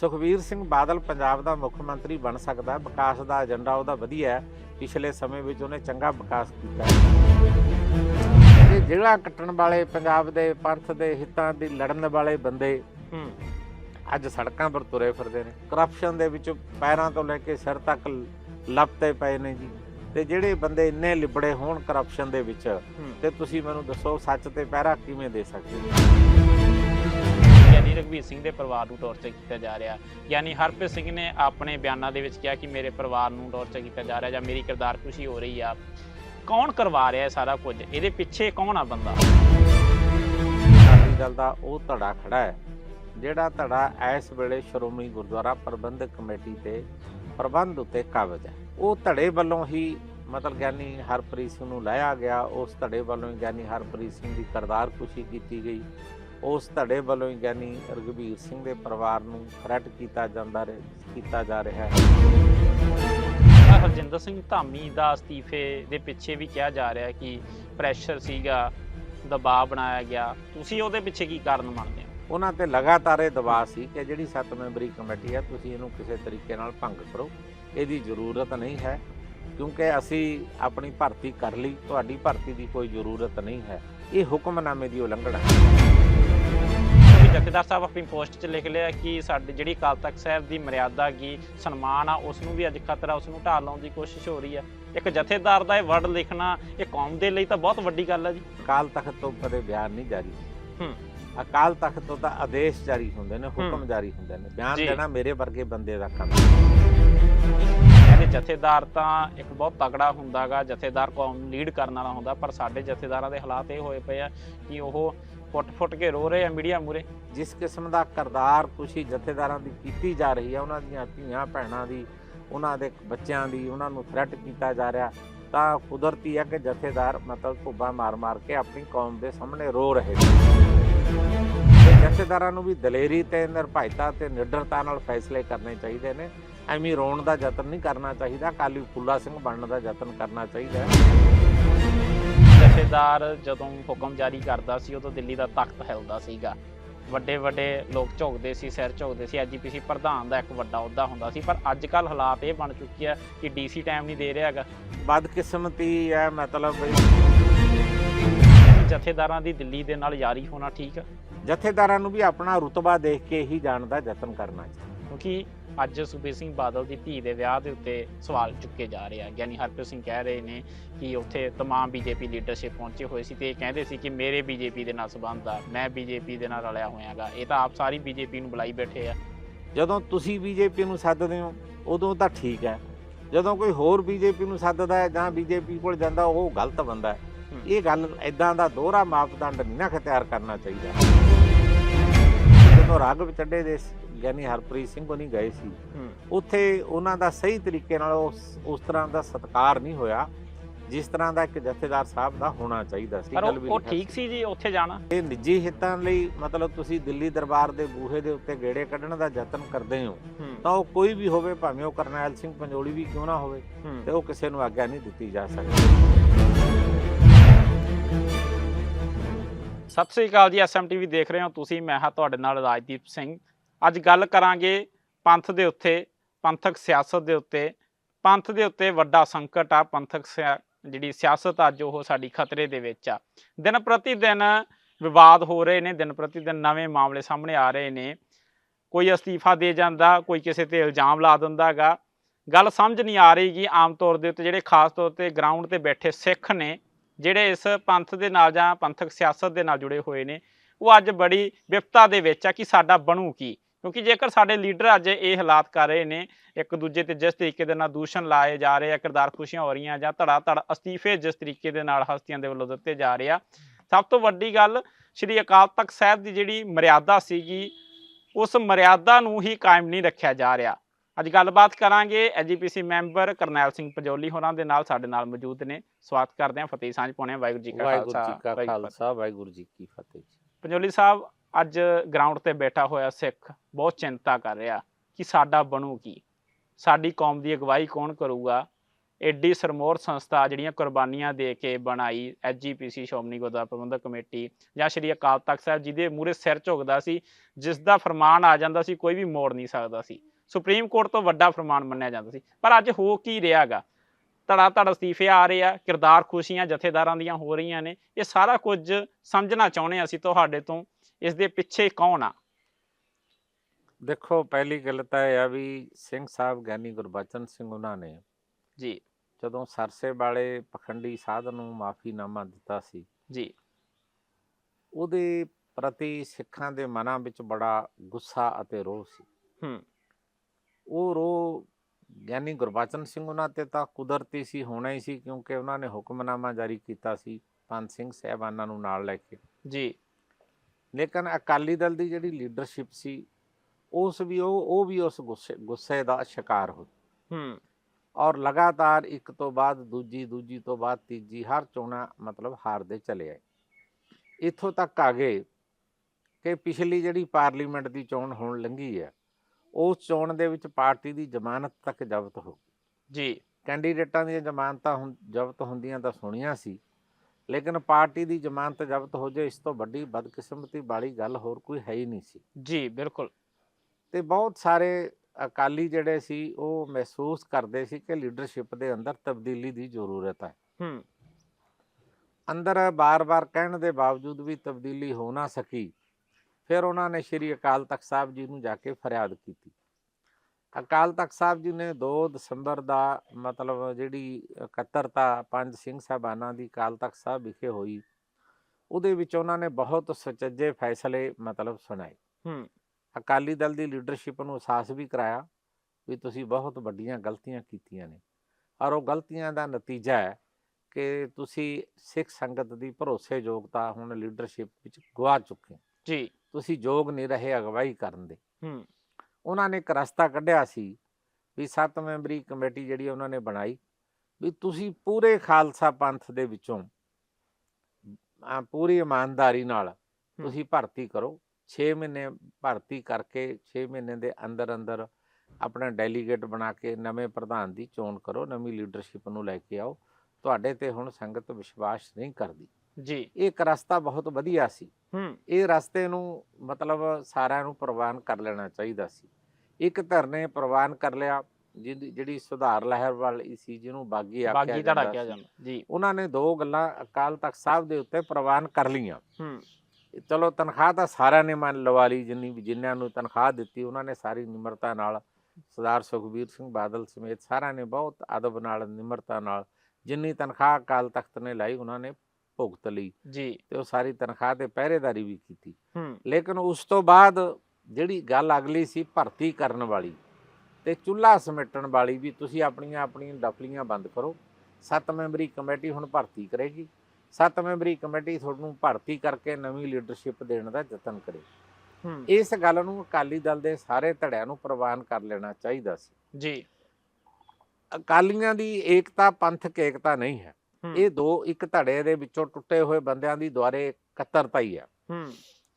ਸੁਖਵੀਰ ਸਿੰਘ ਬਾਦਲ ਪੰਜਾਬ ਦਾ ਮੁੱਖ ਮੰਤਰੀ ਬਣ ਸਕਦਾ ਹੈ ਵਿਕਾਸ ਦਾ ਏਜੰਡਾ ਉਹਦਾ ਵਧੀਆ ਹੈ ਪਿਛਲੇ ਸਮੇਂ ਵਿੱਚ ਉਹਨੇ ਚੰਗਾ ਵਿਕਾਸ ਕੀਤਾ। ਹੈ ਇਹ ਜਿਹੜਾ ਕੱਟਣ ਵਾਲੇ ਪੰਜਾਬ ਦੇ ਪੰਥ ਦੇ ਹਿੱਤਾਂ ਦੀ ਲੜਨ ਵਾਲੇ ਬੰਦੇ ਅੱਜ ਸੜਕਾਂ ਪਰ ਤੁਰੇ ਫਿਰਦੇ ਨੇ। ਕਰਪਸ਼ਨ ਦੇ ਵਿੱਚ ਪੈਰਾਂ ਤੋਂ ਲੈ ਕੇ ਸਿਰ ਤੱਕ ਲੱਪਤੇ ਪਏ ਨੇ ਜੀ। ਤੇ ਜਿਹੜੇ ਬੰਦੇ ਇੰਨੇ ਲਿਬੜੇ ਹੋਣ ਕਰਪਸ਼ਨ ਦੇ ਵਿੱਚ ਤੇ ਤੁਸੀਂ ਮੈਨੂੰ ਦੱਸੋ ਸੱਚ ਤੇ ਪਹਿਰਾ ਕਿਵੇਂ ਦੇ ਸਕਦੇ ਹੋ? ਯਾਨੀ ਸਿੰਘ ਦੇ ਪਰਿਵਾਰ ਨੂੰ ਟੌਰਚਰ ਕੀਤਾ ਜਾ ਰਿਹਾ। ਯਾਨੀ ਹਰਪ੍ਰੀਤ ਸਿੰਘ ਨੇ ਆਪਣੇ ਬਿਆਨਾਂ ਦੇ ਵਿੱਚ ਕਿਹਾ ਕਿ ਮੇਰੇ ਪਰਿਵਾਰ ਨੂੰ ਟੌਰਚਰ ਕੀਤਾ ਜਾ ਰਿਹਾ ਜਾਂ ਮੇਰੀ ਕਿਰਦਾਰ ਹੋ ਰਹੀ ਆ। ਕੌਣ ਕਰਵਾ ਰਿਹਾ ਇਹ ਸਾਰਾ ਕੁਝ? ਇਹਦੇ ਪਿੱਛੇ ਕੌਣ ਆ ਬੰਦਾ? ਅਕਾਲੀ ਦਲ ਦਾ ਉਹ ਧੜਾ ਖੜਾ ਹੈ, ਜਿਹੜਾ ਧੜਾ ਇਸ ਵੇਲੇ ਸ਼੍ਰੋਮਣੀ ਗੁਰਦੁਆਰਾ ਪ੍ਰਬੰਧਕ ਕਮੇਟੀ ਤੇ ਪ੍ਰਬੰਧ ਉੱਤੇ ਕਾਬਜ ਹੈ। ਉਹ ਧੜੇ ਵੱਲੋਂ ਹੀ ਮਤਲਬ ਗਿਆਨੀ ਹਰਪ੍ਰੀਤ ਸਿੰਘ ਨੂੰ ਲਾਇਆ ਗਿਆ। ਉਸ ਧੜੇ ਵੱਲੋਂ ਹੀ ਗਿਆਨੀ ਹਰਪ੍ਰੀਤ ਸਿੰਘ ਦੀ ਕਰਤਾਰ ਕੁਸ਼ੀ ਕੀਤੀ ਗਈ। ਉਸ ਧੜੇ ਵੱਲੋਂ ਹੀ ਗਿਆਨੀ ਰਘਬੀਰ ਸਿੰਘ ਦੇ ਪਰਿਵਾਰ ਨੂੰ ਥ੍ਰੈਟ ਕੀਤਾ ਜਾਂਦਾ ਰਿਹਾ ਕੀਤਾ ਜਾ ਰਿਹਾ ਹੈ। ਆਹ ਹਰਜਿੰਦਰ ਸਿੰਘ ਧਾਮੀ ਦਾ ਅਸਤੀਫੇ ਦੇ ਪਿੱਛੇ ਵੀ ਕਿਹਾ ਜਾ ਰਿਹਾ ਕਿ ਪ੍ਰੈਸ਼ਰ ਸੀਗਾ ਦਬਾਅ ਬਣਾਇਆ ਗਿਆ। ਤੁਸੀਂ ਉਹਦੇ ਪਿੱਛੇ ਕੀ ਕਾਰਨ ਮੰਨਦੇ ਹੋ? ਉਹਨਾਂ ਤੇ ਲਗਾਤਾਰ ਇਹ ਦਬਾਅ ਸੀ ਕਿ ਜਿਹੜੀ 7 ਮੈਂਬਰੀ ਕਮੇਟੀ ਹੈ ਤੁਸੀਂ ਇਹਨੂੰ ਕਿਸੇ ਤਰੀਕੇ ਨਾਲ ਭੰਗ ਕਰੋ। ਇਹਦੀ ਜ਼ਰੂਰਤ ਨਹੀਂ ਹੈ ਕਿਉਂਕਿ ਅਸੀਂ ਆਪਣੀ ਭਰਤੀ ਕਰ ਲਈ ਤੁਹਾਡੀ ਭਰਤੀ ਦੀ ਕੋਈ ਜ਼ਰੂਰਤ ਨਹੀਂ ਹੈ। ਇਹ ਹੁਕਮਨਾਮੇ ਦੀ ਉਲੰਘਣਾ ਹੈ। ਜਥੇਦਾਰ ਸਾਹਿਬ ਆਪਣੀ ਪੋਸਟ 'ਚ ਲਿਖ ਲਿਆ ਕਿ ਸਾਡੀ ਜਿਹੜੀ ਅਕਾਲ ਤਖਤ ਸਾਹਿਬ ਦੀ ਮਰਿਆਦਾ ਕੀ ਸਨਮਾਨ ਆ ਉਸ ਨੂੰ ਵੀ ਅੱਜ ਖਤਰਾ ਉਸ ਨੂੰ ਢਾਹ ਲਾਉਣ ਦੀ ਕੋਸ਼ਿਸ਼ ਹੋ ਰਹੀ ਆ ਇੱਕ ਜਥੇਦਾਰ ਦਾ ਇਹ ਵਰਡ ਲਿਖਣਾ ਇਹ ਕੌਮ ਦੇ ਲਈ ਤਾਂ ਬਹੁਤ ਵੱਡੀ ਗੱਲ ਆ ਜੀ ਅਕਾਲ ਤਖਤ ਤੋਂ ਕਦੇ ਬਿਆਨ ਨਹੀਂ ਜਾਰੀ ਹੂੰ। ਅਕਾਲ ਤਖਤ ਤੋਂ ਤਾਂ ਆਦੇਸ਼ ਜਾਰੀ ਹੁੰਦੇ ਨੇ ਹੁਕਮ। ਜਾਰੀ ਹੁੰਦੇ ਨੇ ਬਿਆਨ। ਦੇਣਾ ਮੇਰੇ ਵਰਗੇ ਬੰਦੇ ਦਾ ਕੰਮ ਕਹਿੰਦੇ ਜਥੇਦਾਰ ਤਾਂ ਇੱਕ ਬਹੁਤ ਤਗੜਾ ਹੁੰਦਾਗਾ ਜਥੇਦਾਰ ਕੌਮ ਨੂੰ ਲੀਡ ਕਰਨ ਵਾਲਾ ਹੁੰਦਾ ਪਰ ਸਾਡੇ ਜਥੇਦਾਰਾਂ ਦੇ ਹਾਲਾਤ ਇਹ ਹੋਏ ਪਏ ਆ ਕਿ ਉਹ ਫੁੱਟ-ਫੁੱਟ ਕੇ ਰੋ ਰਹੇ ਆ, ਮੀਡੀਆ ਮੂਰੇ ਜਿਸ ਕਿਸਮ ਦਾ ਕਰਤਾਰ ਕੁਸ਼ੀ ਜਥੇਦਾਰਾਂ ਦੀ ਕੀਤੀ ਜਾ ਰਹੀ ਹੈ ਉਹਨਾਂ ਦੀਆਂ ਧੀਆਂ ਭੈਣਾਂ ਦੀ, ਉਹਨਾਂ ਦੇ ਬੱਚਿਆਂ ਦੀ, ਉਹਨਾਂ ਨੂੰ ਥ੍ਰੈਟ ਕੀਤਾ ਜਾ ਰਿਹਾ, ਤਾਂ ਕੁਦਰਤੀ ਹੈ ਕਿ ਜਥੇਦਾਰ ਮਤਲਬ ਧੁੱਬਾ ਮਾਰ-ਮਾਰ ਕੇ ਆਪਣੀ ਕੌਮ ਦੇ ਸਾਹਮਣੇ ਰੋ ਰਹੇ ਨੇ। ਜਥੇਦਾਰਾਂ ਨੂੰ ਵੀ ਦਲੇਰੀ ਤੇ ਨਿਰਭੈਤਾ ਤੇ ਨਿਡਰਤਾ ਨਾਲ ਫੈਸਲੇ ਕਰਨੇ ਚਾਹੀਦੇ ਨੇ। ਐਵੇਂ ਰੋਣ ਦਾ ਯਤਨ ਨਹੀਂ ਕਰਨਾ ਚਾਹੀਦਾ ਕਾਲੀ ਫੁੱਲਾ ਸਿੰਘ ਬਣਨ ਦਾ ਯਤਨ ਕਰਨਾ ਚਾਹੀਦਾ। ਜਥੇਦਾਰ ਜਦੋਂ ਹੁਕਮ ਜਾਰੀ ਕਰਦਾ ਸੀ ਉਦੋਂ ਦਿੱਲੀ ਦਾ ਤਖਤ ਹਿਲਦਾ ਸੀਗਾ। ਵੱਡੇ ਵੱਡੇ ਲੋਕ ਝੁਕਦੇ ਸੀ ਸਿਰ ਝੁਕਦੇ ਸੀ ਐਜੀਪੀਸੀ ਪ੍ਰਧਾਨ ਦਾ ਇੱਕ ਵੱਡਾ ਅਹੁਦਾ ਹੁੰਦਾ ਸੀ। ਪਰ ਅੱਜ ਕੱਲ ਹਾਲਾਤ ਇਹ ਬਣ ਚੁੱਕੇ ਆ ਕਿ ਡੀਸੀ ਟਾਈਮ ਨਹੀਂ ਦੇ ਰਿਹਾ ਹੈਗਾ। ਬਦਕਿਸਮਤੀ ਹੈ ਮਤਲਬ ਵੀ ਜਥੇਦਾਰਾਂ ਦੀ ਦਿੱਲੀ ਦੇ ਨਾਲ ਯਾਰੀ ਹੋਣਾ ਠੀਕ ਆ ਜਥੇਦਾਰਾਂ ਨੂੰ ਵੀ ਆਪਣਾ ਰੁਤਬਾ ਦੇਖ ਕੇ ਹੀ ਜਾਣ ਦਾ ਯਤਨ ਕਰਨਾ ਚਾਹੀਦਾ। ਕਿਉਂਕਿ ਅੱਜ ਸੁਬੇ ਸਿੰਘ ਬਾਦਲ ਦੀ ਧੀ ਦੇ ਵਿਆਹ ਦੇ ਉੱਤੇ ਸਵਾਲ ਚੁੱਕੇ ਜਾ ਰਹੇ ਆ ਗਿਆਨੀ ਹਰਪ੍ਰੀਤ ਸਿੰਘ ਕਹਿ ਰਹੇ ਨੇ ਕਿ ਉੱਥੇ तमाम ਬੀਜੇਪੀ ਲੀਡਰਸ਼ਿਪ ਪਹੁੰਚੇ ਹੋਏ ਸੀ ਤੇ ਇਹ ਕਹਿੰਦੇ ਸੀ ਕਿ ਮੇਰੇ ਬੀਜੇਪੀ ਦੇ ਨਾਲ ਸੰਬੰਧ ਆ ਮੈਂ ਬੀਜੇਪੀ ਦੇ ਨਾਲ ਰਲਿਆ ਹੋਇਆਗਾ ਇਹ ਤਾਂ ਆਪ ਸਾਰੀ ਬੀਜੇਪੀ ਨੂੰ ਬੁਲਾਈ ਬੈਠੇ ਆ ਜਦੋਂ ਤੁਸੀਂ ਬੀਜੇਪੀ ਨੂੰ ਸੱਦਦੇ ਹੋ ਉਦੋਂ ਤਾਂ ਠੀਕ ਹੈ ਜਦੋਂ ਕੋਈ ਹੋਰ ਬੀਜੇਪੀ ਨੂੰ ਸੱਦਦਾ ਹੈ ਜਾਂ ਬੀਜੇਪੀ ਕੋਲ ਜਾਂਦਾ ਉਹ ਗਲਤ ਬੰਦਾ ਹੈ ਹੂੰ। ਇਹ ਗੱਲ ਐਦਾਂ ਦਾ ਦੋਹਰਾ ਮਾਪਦੰਡ ਨਹੀਂ ਨਾ ਖਤਿਆਰ ਕਰਨਾ ਚਾਹੀਦਾ ਜਦੋਂ ਰਾਘਵ ਚੱਡੇ ਦੇ ਯਾਨੀ ਹਰਪ੍ਰੀਤ ਸਿੰਘ ਉਹ ਨਹੀਂ ਗਏ ਸੀ। ਉੱਥੇ ਉਹਨਾਂ ਦਾ ਸਹੀ ਤਰੀਕੇ ਨਾਲ ਉਸ ਉਸ ਤਰ੍ਹਾਂ ਦਾ ਸਤਿਕਾਰ ਨਹੀਂ ਹੋਇਆ ਜਿਸ ਤਰ੍ਹਾਂ ਦਾ ਇੱਕ ਜਥੇਦਾਰ ਸਾਹਿਬ ਦਾ ਹੋਣਾ ਚਾਹੀਦਾ ਸੀ। ਗੱਲ ਵੀ ਉਹ ਠੀਕ ਸੀ ਜੀ ਉੱਥੇ ਜਾਣਾ। ਇਹ ਨਿੱਜੀ ਹਿੱਤਾਂ ਲਈ ਮਤਲਬ ਤੁਸੀਂ ਦਿੱਲੀ ਦਰਬਾਰ ਦੇ ਬੂਹੇ ਦੇ ਉੱਤੇ ਗੇੜੇ ਕੱਢਣ ਦਾ ਯਤਨ ਕਰਦੇ ਹੋ ਤਾਂ ਉਹ ਕੋਈ ਵੀ ਹੋਵੇ ਭਾਵੇਂ ਉਹ ਕਰਨੈਲ ਸਿੰਘ ਪੰਜੋਲੀ ਵੀ ਕਿਉਂ ਨਾ ਹੋਵੇ ਤੇ ਉਹ ਕਿਸੇ ਨੂੰ ਆਗਿਆ ਨਹੀਂ ਦਿੱਤੀ ਜਾ ਸਕਦੀ। ਸਤਿ ਸ੍ਰੀ ਅਕਾਲ ਜੀ ਐਸਐਮਟੀਵੀ ਦੇਖ ਰਹੇ ਹੋ ਤੁਸੀਂ। ਮੈਂ ਹਾਂ ਤੁਹਾਡੇ ਨਾਲ ਰਾਜਦੀਪ ਸਿੰਘ। ਅੱਜ ਗੱਲ ਕਰਾਂਗੇ ਪੰਥ ਦੇ ਉੱਤੇ, ਪੰਥਕ ਸਿਆਸਤ ਦੇ ਉੱਤੇ। ਪੰਥ ਦੇ ਉੱਤੇ ਵੱਡਾ ਸੰਕਟ ਆ, ਪੰਥਕ ਸਿਆ- ਜਿਹੜੀ ਸਿਆਸਤ ਅੱਜ ਉਹ ਸਾਡੀ ਖਤਰੇ ਦੇ ਵਿੱਚ ਆ। ਦਿਨ ਪ੍ਰਤੀ ਦਿਨ ਵਿਵਾਦ ਹੋ ਰਹੇ ਨੇ, ਦਿਨ ਪ੍ਰਤੀ ਦਿਨ ਨਵੇਂ ਮਾਮਲੇ ਸਾਹਮਣੇ ਆ ਰਹੇ ਨੇ। ਕੋਈ ਅਸਤੀਫਾ ਦੇ ਜਾਂਦਾ, ਕੋਈ ਕਿਸੇ ਤੇ ਇਲਜ਼ਾਮ ਲਾ ਦਿੰਦਾਗਾ ਗੱਲ ਸਮਝ ਨਹੀਂ ਆ ਰਹੀ ਕਿ ਆਮ ਤੌਰ ਦੇ ਉੱਤੇ ਜਿਹੜੇ ਖਾਸ ਤੌਰ ਤੇ ਗਰਾਊਂਡ ਤੇ ਬੈਠੇ ਸਿੱਖ ਨੇ, ਜਿਹੜੇ ਇਸ ਪੰਥ ਦੇ ਨਾਲ ਜਾਂ ਪੰਥਕ ਸਿਆਸਤ ਦੇ ਨਾਲ ਜੁੜੇ ਹੋਏ ਨੇ, ਉਹ ਅੱਜ ਬੜੀ ਵਿਪਤਾ ਦੇ ਵਿੱਚ ਆ ਕਿ ਸਾਡਾ ਬਣੂ ਕੀ। ਕਿਉਂਕਿ ਜੇਕਰ ਸਾਡੇ ਲੀਡਰ ਅੱਜ ਇਹ ਹਾਲਾਤ ਕਰ ਰਹੇ ਨੇ ਇੱਕ ਦੂਜੇ ਤੇ ਜਿਸ ਤਰੀਕੇ ਦੇ ਨਾਲ ਦੂਸ਼ਣ ਲਾਏ ਜਾ ਰਹੇ ਆ ਕਿਰਦਾਰ ਖੁਸ਼ੀਆਂ ਹੋ ਰਹੀਆਂ ਜਾਂ ਧੜਾ ਧੜ ਅਸਤੀਫੇ ਜਿਸ ਤਰੀਕੇ ਦੇ ਨਾਲ ਹਸਤੀਆਂ ਦੇ ਵੱਲੋਂ ਦਿੱਤੇ ਜਾ ਰਹੇ ਆ। ਸਭ ਤੋਂ ਵੱਡੀ ਗੱਲ ਸ਼੍ਰੀ ਅਕਾਲ ਤਖਤ ਸਾਹਿਬ ਦੀ ਜਿਹੜੀ ਮਰਿਆਦਾ ਸੀਗੀ ਉਸ ਮਰਿਆਦਾ ਨੂੰ ਹੀ ਕਾਇਮ ਨਹੀਂ ਰੱਖਿਆ ਜਾ ਰਿਹਾ। ਅੱਜ ਗੱਲਬਾਤ ਕਰਾਂਗੇ ਐਜੀਪੀਸੀ ਮੈਂਬਰ ਕਰਨੈਲ ਸਿੰਘ ਪਜੋਲੀ ਹੋਰਾਂ ਦੇ ਨਾਲ ਸਾਡੇ ਨਾਲ ਮੌਜੂਦ ਨੇ। ਸਵਾਗਤ ਕਰਦੇ ਹਾਂ ਫਤਿਹ ਸਾਂਝ ਪਾਉਣੇ ਵਾਹਿਗੁਰੂ ਜੀ ਕਾ ਖਾਲਸਾ ਵਾਹਿਗੁਰੂ ਜੀ ਕੀ ਫਤਿਹ। ਪੰਜੋਲੀ ਸਾਹਿਬ ਅੱਜ ਗਰਾਊਂਡ ਤੇ ਬੈਠਾ ਹੋਇਆ ਸਿੱਖ ਬਹੁਤ ਚਿੰਤਾ ਕਰ ਰਿਹਾ ਕਿ ਸਾਡਾ ਬਣੂ ਕੀ। ਸਾਡੀ ਕੌਮ ਦੀ ਅਗਵਾਈ ਕੌਣ ਕਰੂਗਾ? ਐਡੀ ਸਰਮੋਰ ਸੰਸਥਾ ਜਿਹੜੀਆਂ ਕੁਰਬਾਨੀਆਂ ਦੇ ਕੇ ਬਣਾਈ ਐਸਜੀਪੀਸੀ ਸ਼੍ਰੋਮਣੀ ਗੁਰਦੁਆਰਾ ਪ੍ਰਬੰਧਕ ਕਮੇਟੀ ਜਾਂ ਸ਼੍ਰੀ ਅਕਾਲ ਤਖਤ ਸਾਹਿਬ ਜਿਹਦੇ ਮੂਰੇ ਸਿਰ ਝੁਕਦਾ ਸੀ ਜਿਸ ਦਾ ਫਰਮਾਨ ਆ ਜਾਂਦਾ ਸੀ, ਕੋਈ ਵੀ ਮੋੜ ਨਹੀਂ ਸਕਦਾ ਸੀ। ਸੁਪਰੀਮ ਕੋਰਟ ਤੋਂ ਵੱਡਾ ਫਰਮਾਨ ਮੰਨਿਆ ਜਾਂਦਾ ਸੀ। ਪਰ ਅੱਜ ਹੋ ਕੀ ਰਿਹਾਗਾ ਧੜਾ ਧੜ ਅਸਤੀਫੇ ਆ ਰਹੇ ਆ, ਕਿਰਦਾਰ ਖੁਸ਼ੀਆਂ ਜਥੇਦਾਰਾਂ ਦੀਆਂ ਹੋ ਰਹੀਆਂ ਨੇ। ਇਹ ਸਾਰਾ ਕੁਝ ਸਮਝਣਾ ਚਾਹੁੰਦੇ ਹਾਂ ਅਸੀਂ ਤੁਹਾਡੇ ਤੋਂ। ਇਸ ਦੇ ਪਿੱਛੇ ਕੌਣ ਆ? ਦੇਖੋ ਪਹਿਲੀ ਗੱਲ ਤਾਂ ਇਹ ਆ ਵੀ ਸਿੰਘ ਸਾਹਿਬ ਗਿਆਨੀ ਗੁਰਬਚਨ ਸਿੰਘ ਉਹਨਾਂ ਨੇ ਜੀ। ਜਦੋਂ ਸਰਸੇ ਵਾਲੇ ਪਖੰਡੀ ਸਾਧ ਨੂੰ ਮਾਫੀਨਾਮਾ ਦਿੱਤਾ ਸੀ ਜੀ। ਉਹਦੇ ਪ੍ਰਤੀ ਸਿੱਖਾਂ ਦੇ ਮਨਾਂ ਵਿੱਚ ਬੜਾ ਗੁੱਸਾ ਅਤੇ ਰੋਹ ਸੀ। ਹੂੰ। ਉਹ ਰੋਹ ਗਿਆਨੀ ਗੁਰਬਚਨ ਸਿੰਘ ਉਹਨਾਂ ਤੇ ਤਾਂ ਕੁਦਰਤੀ ਸੀ ਹੋਣਾ ਹੀ ਸੀ ਕਿਉਂਕਿ ਉਹਨਾਂ ਨੇ ਹੁਕਮਨਾਮਾ ਜਾਰੀ ਕੀਤਾ ਸੀ ਪੰਜ ਸਿੰਘ ਸਹਿਬਾਨਾਂ ਨੂੰ ਨਾਲ ਲੈ ਕੇ। ਜੀ। ਲੇਕਿਨ ਅਕਾਲੀ ਦਲ ਦੀ ਜਿਹੜੀ ਲੀਡਰਸ਼ਿਪ ਸੀ ਉਸ ਵੀ ਉਹ ਉਹ ਵੀ ਉਸ ਗੁੱਸੇ ਗੁੱਸੇ ਦਾ ਸ਼ਿਕਾਰ ਹੋਈ। ਹੂੰ। ਔਰ ਲਗਾਤਾਰ ਇੱਕ ਤੋਂ ਬਾਅਦ ਦੂਜੀ ਦੂਜੀ ਤੋਂ ਬਾਅਦ ਤੀਜੀ ਹਰ ਚੋਣਾਂ ਮਤਲਬ ਹਾਰਦੇ ਚਲੇ ਆਏ। ਇੱਥੋਂ ਤੱਕ ਆ ਗਏ ਕਿ ਪਿਛਲੀ ਜਿਹੜੀ ਪਾਰਲੀਮੈਂਟ ਦੀ ਚੋਣ ਹੋਣ ਲੰਗੀ ਹੈ ਉਸ ਚੋਣ ਦੇ ਵਿੱਚ ਪਾਰਟੀ ਦੀ ਜ਼ਮਾਨਤ ਤੱਕ ਜ਼ਬਤ ਹੋ ਗਈ। ਜੀ। ਕੈਂਡੀਡੇਟਾਂ ਦੀਆਂ ਜ਼ਮਾਨਤਾਂ ਹੁਣ ਜ਼ਬਤ ਹੁੰਦੀਆਂ ਤਾਂ ਸੁਣੀਆਂ ਸੀ ਲੇਕਿਨ ਪਾਰਟੀ ਦੀ ਜ਼ਮਾਨਤ ਜ਼ਬਤ ਹੋ ਜਾਏ ਇਸ ਤੋਂ ਵੱਡੀ ਬਦਕਿਸਮਤੀ ਵਾਲੀ ਗੱਲ ਹੋਰ ਕੋਈ ਹੈ ਹੀ ਨਹੀਂ ਸੀ। ਜੀ ਬਿਲਕੁਲ। ਤੇ ਬਹੁਤ ਸਾਰੇ ਅਕਾਲੀ ਜਿਹੜੇ ਸੀ ਉਹ ਮਹਿਸੂਸ ਕਰਦੇ ਸੀ ਕਿ ਲੀਡਰਸ਼ਿਪ ਦੇ ਅੰਦਰ ਤਬਦੀਲੀ ਦੀ ਜ਼ਰੂਰਤ ਹੈ। ਹੂੰ। ਅੰਦਰ ਬਾਰ-ਬਾਰ ਕਹਿਣ ਦੇ ਬਾਵਜੂਦ ਵੀ ਤਬਦੀਲੀ ਹੋ ਨਾ ਸਕੀ ਫਿਰ ਉਹਨਾਂ ਨੇ ਸ਼੍ਰੀ ਅਕਾਲ ਤਖਤ ਸਾਹਿਬ ਜੀ ਨੂੰ ਜਾ ਕੇ ਫਰਿਆਦ ਕੀਤੀ। ਅਕਾਲ ਤਖਤ ਸਾਹਿਬ ਜੀ ਨੇ 2 ਦਸੰਬਰ ਦਾ ਮਤਲਬ ਜਿਹੜੀ ਇਕੱਤਰਤਾ ਪੰਜ ਸਿੰਘ ਸਾਹਿਬਾਨਾਂ ਦੀ ਅਕਾਲ ਤਖਤ ਸਾਹਿਬ ਵਿਖੇ ਹੋਈ ਉਹਦੇ ਵਿੱਚ ਉਹਨਾਂ ਨੇ ਬਹੁਤ ਸੁਚੱਜੇ ਫੈਸਲੇ ਮਤਲਬ ਸੁਣਾਏ। ਹੂੰ। ਅਕਾਲੀ ਦਲ ਦੀ ਲੀਡਰਸ਼ਿਪ ਨੂੰ ਅਹਿਸਾਸ ਵੀ ਕਰਾਇਆ ਵੀ ਤੁਸੀਂ ਬਹੁਤ ਵੱਡੀਆਂ ਗਲਤੀਆਂ ਕੀਤੀਆਂ ਨੇ। ਔਰ ਉਹ ਗਲਤੀਆਂ ਦਾ ਨਤੀਜਾ ਹੈ ਕਿ ਤੁਸੀਂ ਸਿੱਖ ਸੰਗਤ ਦੀ ਭਰੋਸੇਯੋਗਤਾ ਹੁਣ ਲੀਡਰਸ਼ਿਪ ਵਿੱਚ ਗਵਾ ਚੁੱਕੇ। ਜੀ। ਤੁਸੀਂ ਯੋਗ ਨਹੀਂ ਰਹੇ ਅਗਵਾਈ ਕਰਨ ਦੇ। ਹੂੰ। ਉਹਨਾਂ ਨੇ ਇੱਕ ਰਸਤਾ ਕੱਢਿਆ ਸੀ ਵੀ ਸੱਤ ਮੈਂਬਰੀ ਕਮੇਟੀ ਜਿਹੜੀ ਉਹਨਾਂ ਨੇ ਬਣਾਈ ਵੀ ਤੁਸੀਂ ਪੂਰੇ ਖਾਲਸਾ ਪੰਥ ਦੇ ਵਿੱਚੋਂ ਆ ਪੂਰੀ ਇਮਾਨਦਾਰੀ ਨਾਲ ਤੁਸੀਂ ਭਰਤੀ ਕਰੋ। 6 ਮਹੀਨੇ ਭਰਤੀ ਕਰਕੇ 6 ਮਹੀਨੇ ਦੇ ਅੰਦਰ ਅੰਦਰ ਆਪਣਾ ਡੈਲੀਗੇਟ ਬਣਾ ਕੇ ਨਵੇਂ ਪ੍ਰਧਾਨ ਦੀ ਚੋਣ ਕਰੋ ਨਵੀਂ ਲੀਡਰਸ਼ਿਪ ਨੂੰ ਲੈ ਕੇ ਆਓ। ਤੁਹਾਡੇ ਤੇ ਹੁਣ ਸੰਗਤ ਵਿਸ਼ਵਾਸ ਨਹੀਂ ਕਰਦੀ। ਜੀ। ਇੱਕ ਰਸਤਾ ਬਹੁਤ ਵਧੀਆ ਸੀ। ਹੂੰ। ਇਹ ਰਸਤੇ ਨੂੰ ਮਤਲਬ ਸਾਰਿਆਂ ਨੂੰ ਪ੍ਰਵਾਨ ਕਰ ਲੈਣਾ ਚਾਹੀਦਾ ਸੀ। ਇੱਕ ਧਿਰ ਨੇ ਪ੍ਰਵਾਨ ਕਰ ਲਿਆ ਜਿਹੜੀ ਸੁਧਾਰ ਲਹਿਰ ਵਾਲੀ ਸੀ ਜਿਹਨੂੰ ਬਾਗੀ ਆਖਿਆ ਬਾਗੀ ਧੜਾ ਕਿਹਾ। ਜਾਂਦਾ। ਜੀ। ਉਹਨਾਂ ਨੇ ਦੋ ਗੱਲਾਂ ਅਕਾਲ ਤਖਤ ਸਾਹਿਬ ਦੇ ਉੱਤੇ ਪ੍ਰਵਾਨ ਕਰ ਲਈਆਂ। ਹੂੰ। ਚਲੋ ਤਨਖਾਹ ਤਾਂ ਸਾਰਿਆਂ ਨੇ ਮੰਨ ਲਵਾ ਲਈ ਜਿੰਨੀ ਵੀ ਜਿਨ੍ਹਾਂ ਨੂੰ ਤਨਖਾਹ ਦਿੱਤੀ ਉਹਨਾਂ ਨੇ ਸਾਰੀ ਨਿਮਰਤਾ ਨਾਲ ਸਰਦਾਰ ਸੁਖਬੀਰ ਸਿੰਘ ਬਾਦਲ ਸਮੇਤ ਸਾਰਿਆਂ ਨੇ ਬਹੁਤ ਅਦਬ ਨਾਲ ਨਿਮਰਤਾ ਨਾਲ ਜਿੰਨੀ ਤਨਖਾਹ ਅਕਾਲ ਤਖਤ ਨੇ ਲਾਈ ਉਹਨਾਂ ਨੇ ਭੁਗਤ ਲਈ ਜੀ। ਤੇ ਉਹ ਸਾਰੀ ਤਨਖਾਹ ਤੇ ਪਹਿਰੇਦਾਰੀ ਵੀ ਕੀਤੀ। ਹੂੰ। ਲੇਕਿਨ ਉਸ ਤੋਂ ਬਾਅਦ ਜਿਹੜੀ ਗੱਲ ਅਗਲੀ ਸੀ ਭਰਤੀ ਕਰਨ ਵਾਲੀ ਤੇ ਚੁੱਲ੍ਹਾ ਸਮੇਟਣ ਵਾਲੀ ਵੀ ਤੁਸੀਂ ਆਪਣੀਆਂ ਆਪਣੀਆਂ ਡਫਲੀਆਂ ਬੰਦ ਕਰੋ। ਸੱਤ ਮੈਂਬਰੀ ਕਮੇਟੀ ਹੁਣ ਭਰਤੀ ਕਰੇਗੀ। ਸੱਤ ਮੈਂਬਰੀ ਕਮੇਟੀ ਤੁਹਾਨੂੰ ਭਰਤੀ ਕਰਕੇ ਨਵੀਂ ਲੀਡਰਸ਼ਿਪ ਦੇਣ ਦਾ ਯਤਨ ਕਰੇ। ਇਸ ਗੱਲ ਨੂੰ ਅਕਾਲੀ ਦਲ ਦੇ ਸਾਰੇ ਧੜਿਆਂ ਨੂੰ ਪ੍ਰਵਾਨ ਕਰ ਲੈਣਾ ਚਾਹੀਦਾ ਸੀ। ਜੀ। ਅਕਾਲੀਆਂ ਦੀ ਏਕਤਾ ਪੰਥਕ ਏਕਤਾ ਨਹੀਂ ਹੂੰ, ਇਹ ਦੋ ਇੱਕ ਧੜੇ ਦੇ ਵਿੱਚੋਂ ਟੁੱਟੇ ਹੋਏ ਬੰਦਿਆਂ ਦੀ ਦੁਆਰੇ ਇਕੱਤਰਤਾ ਹੀ ਹੂੰ।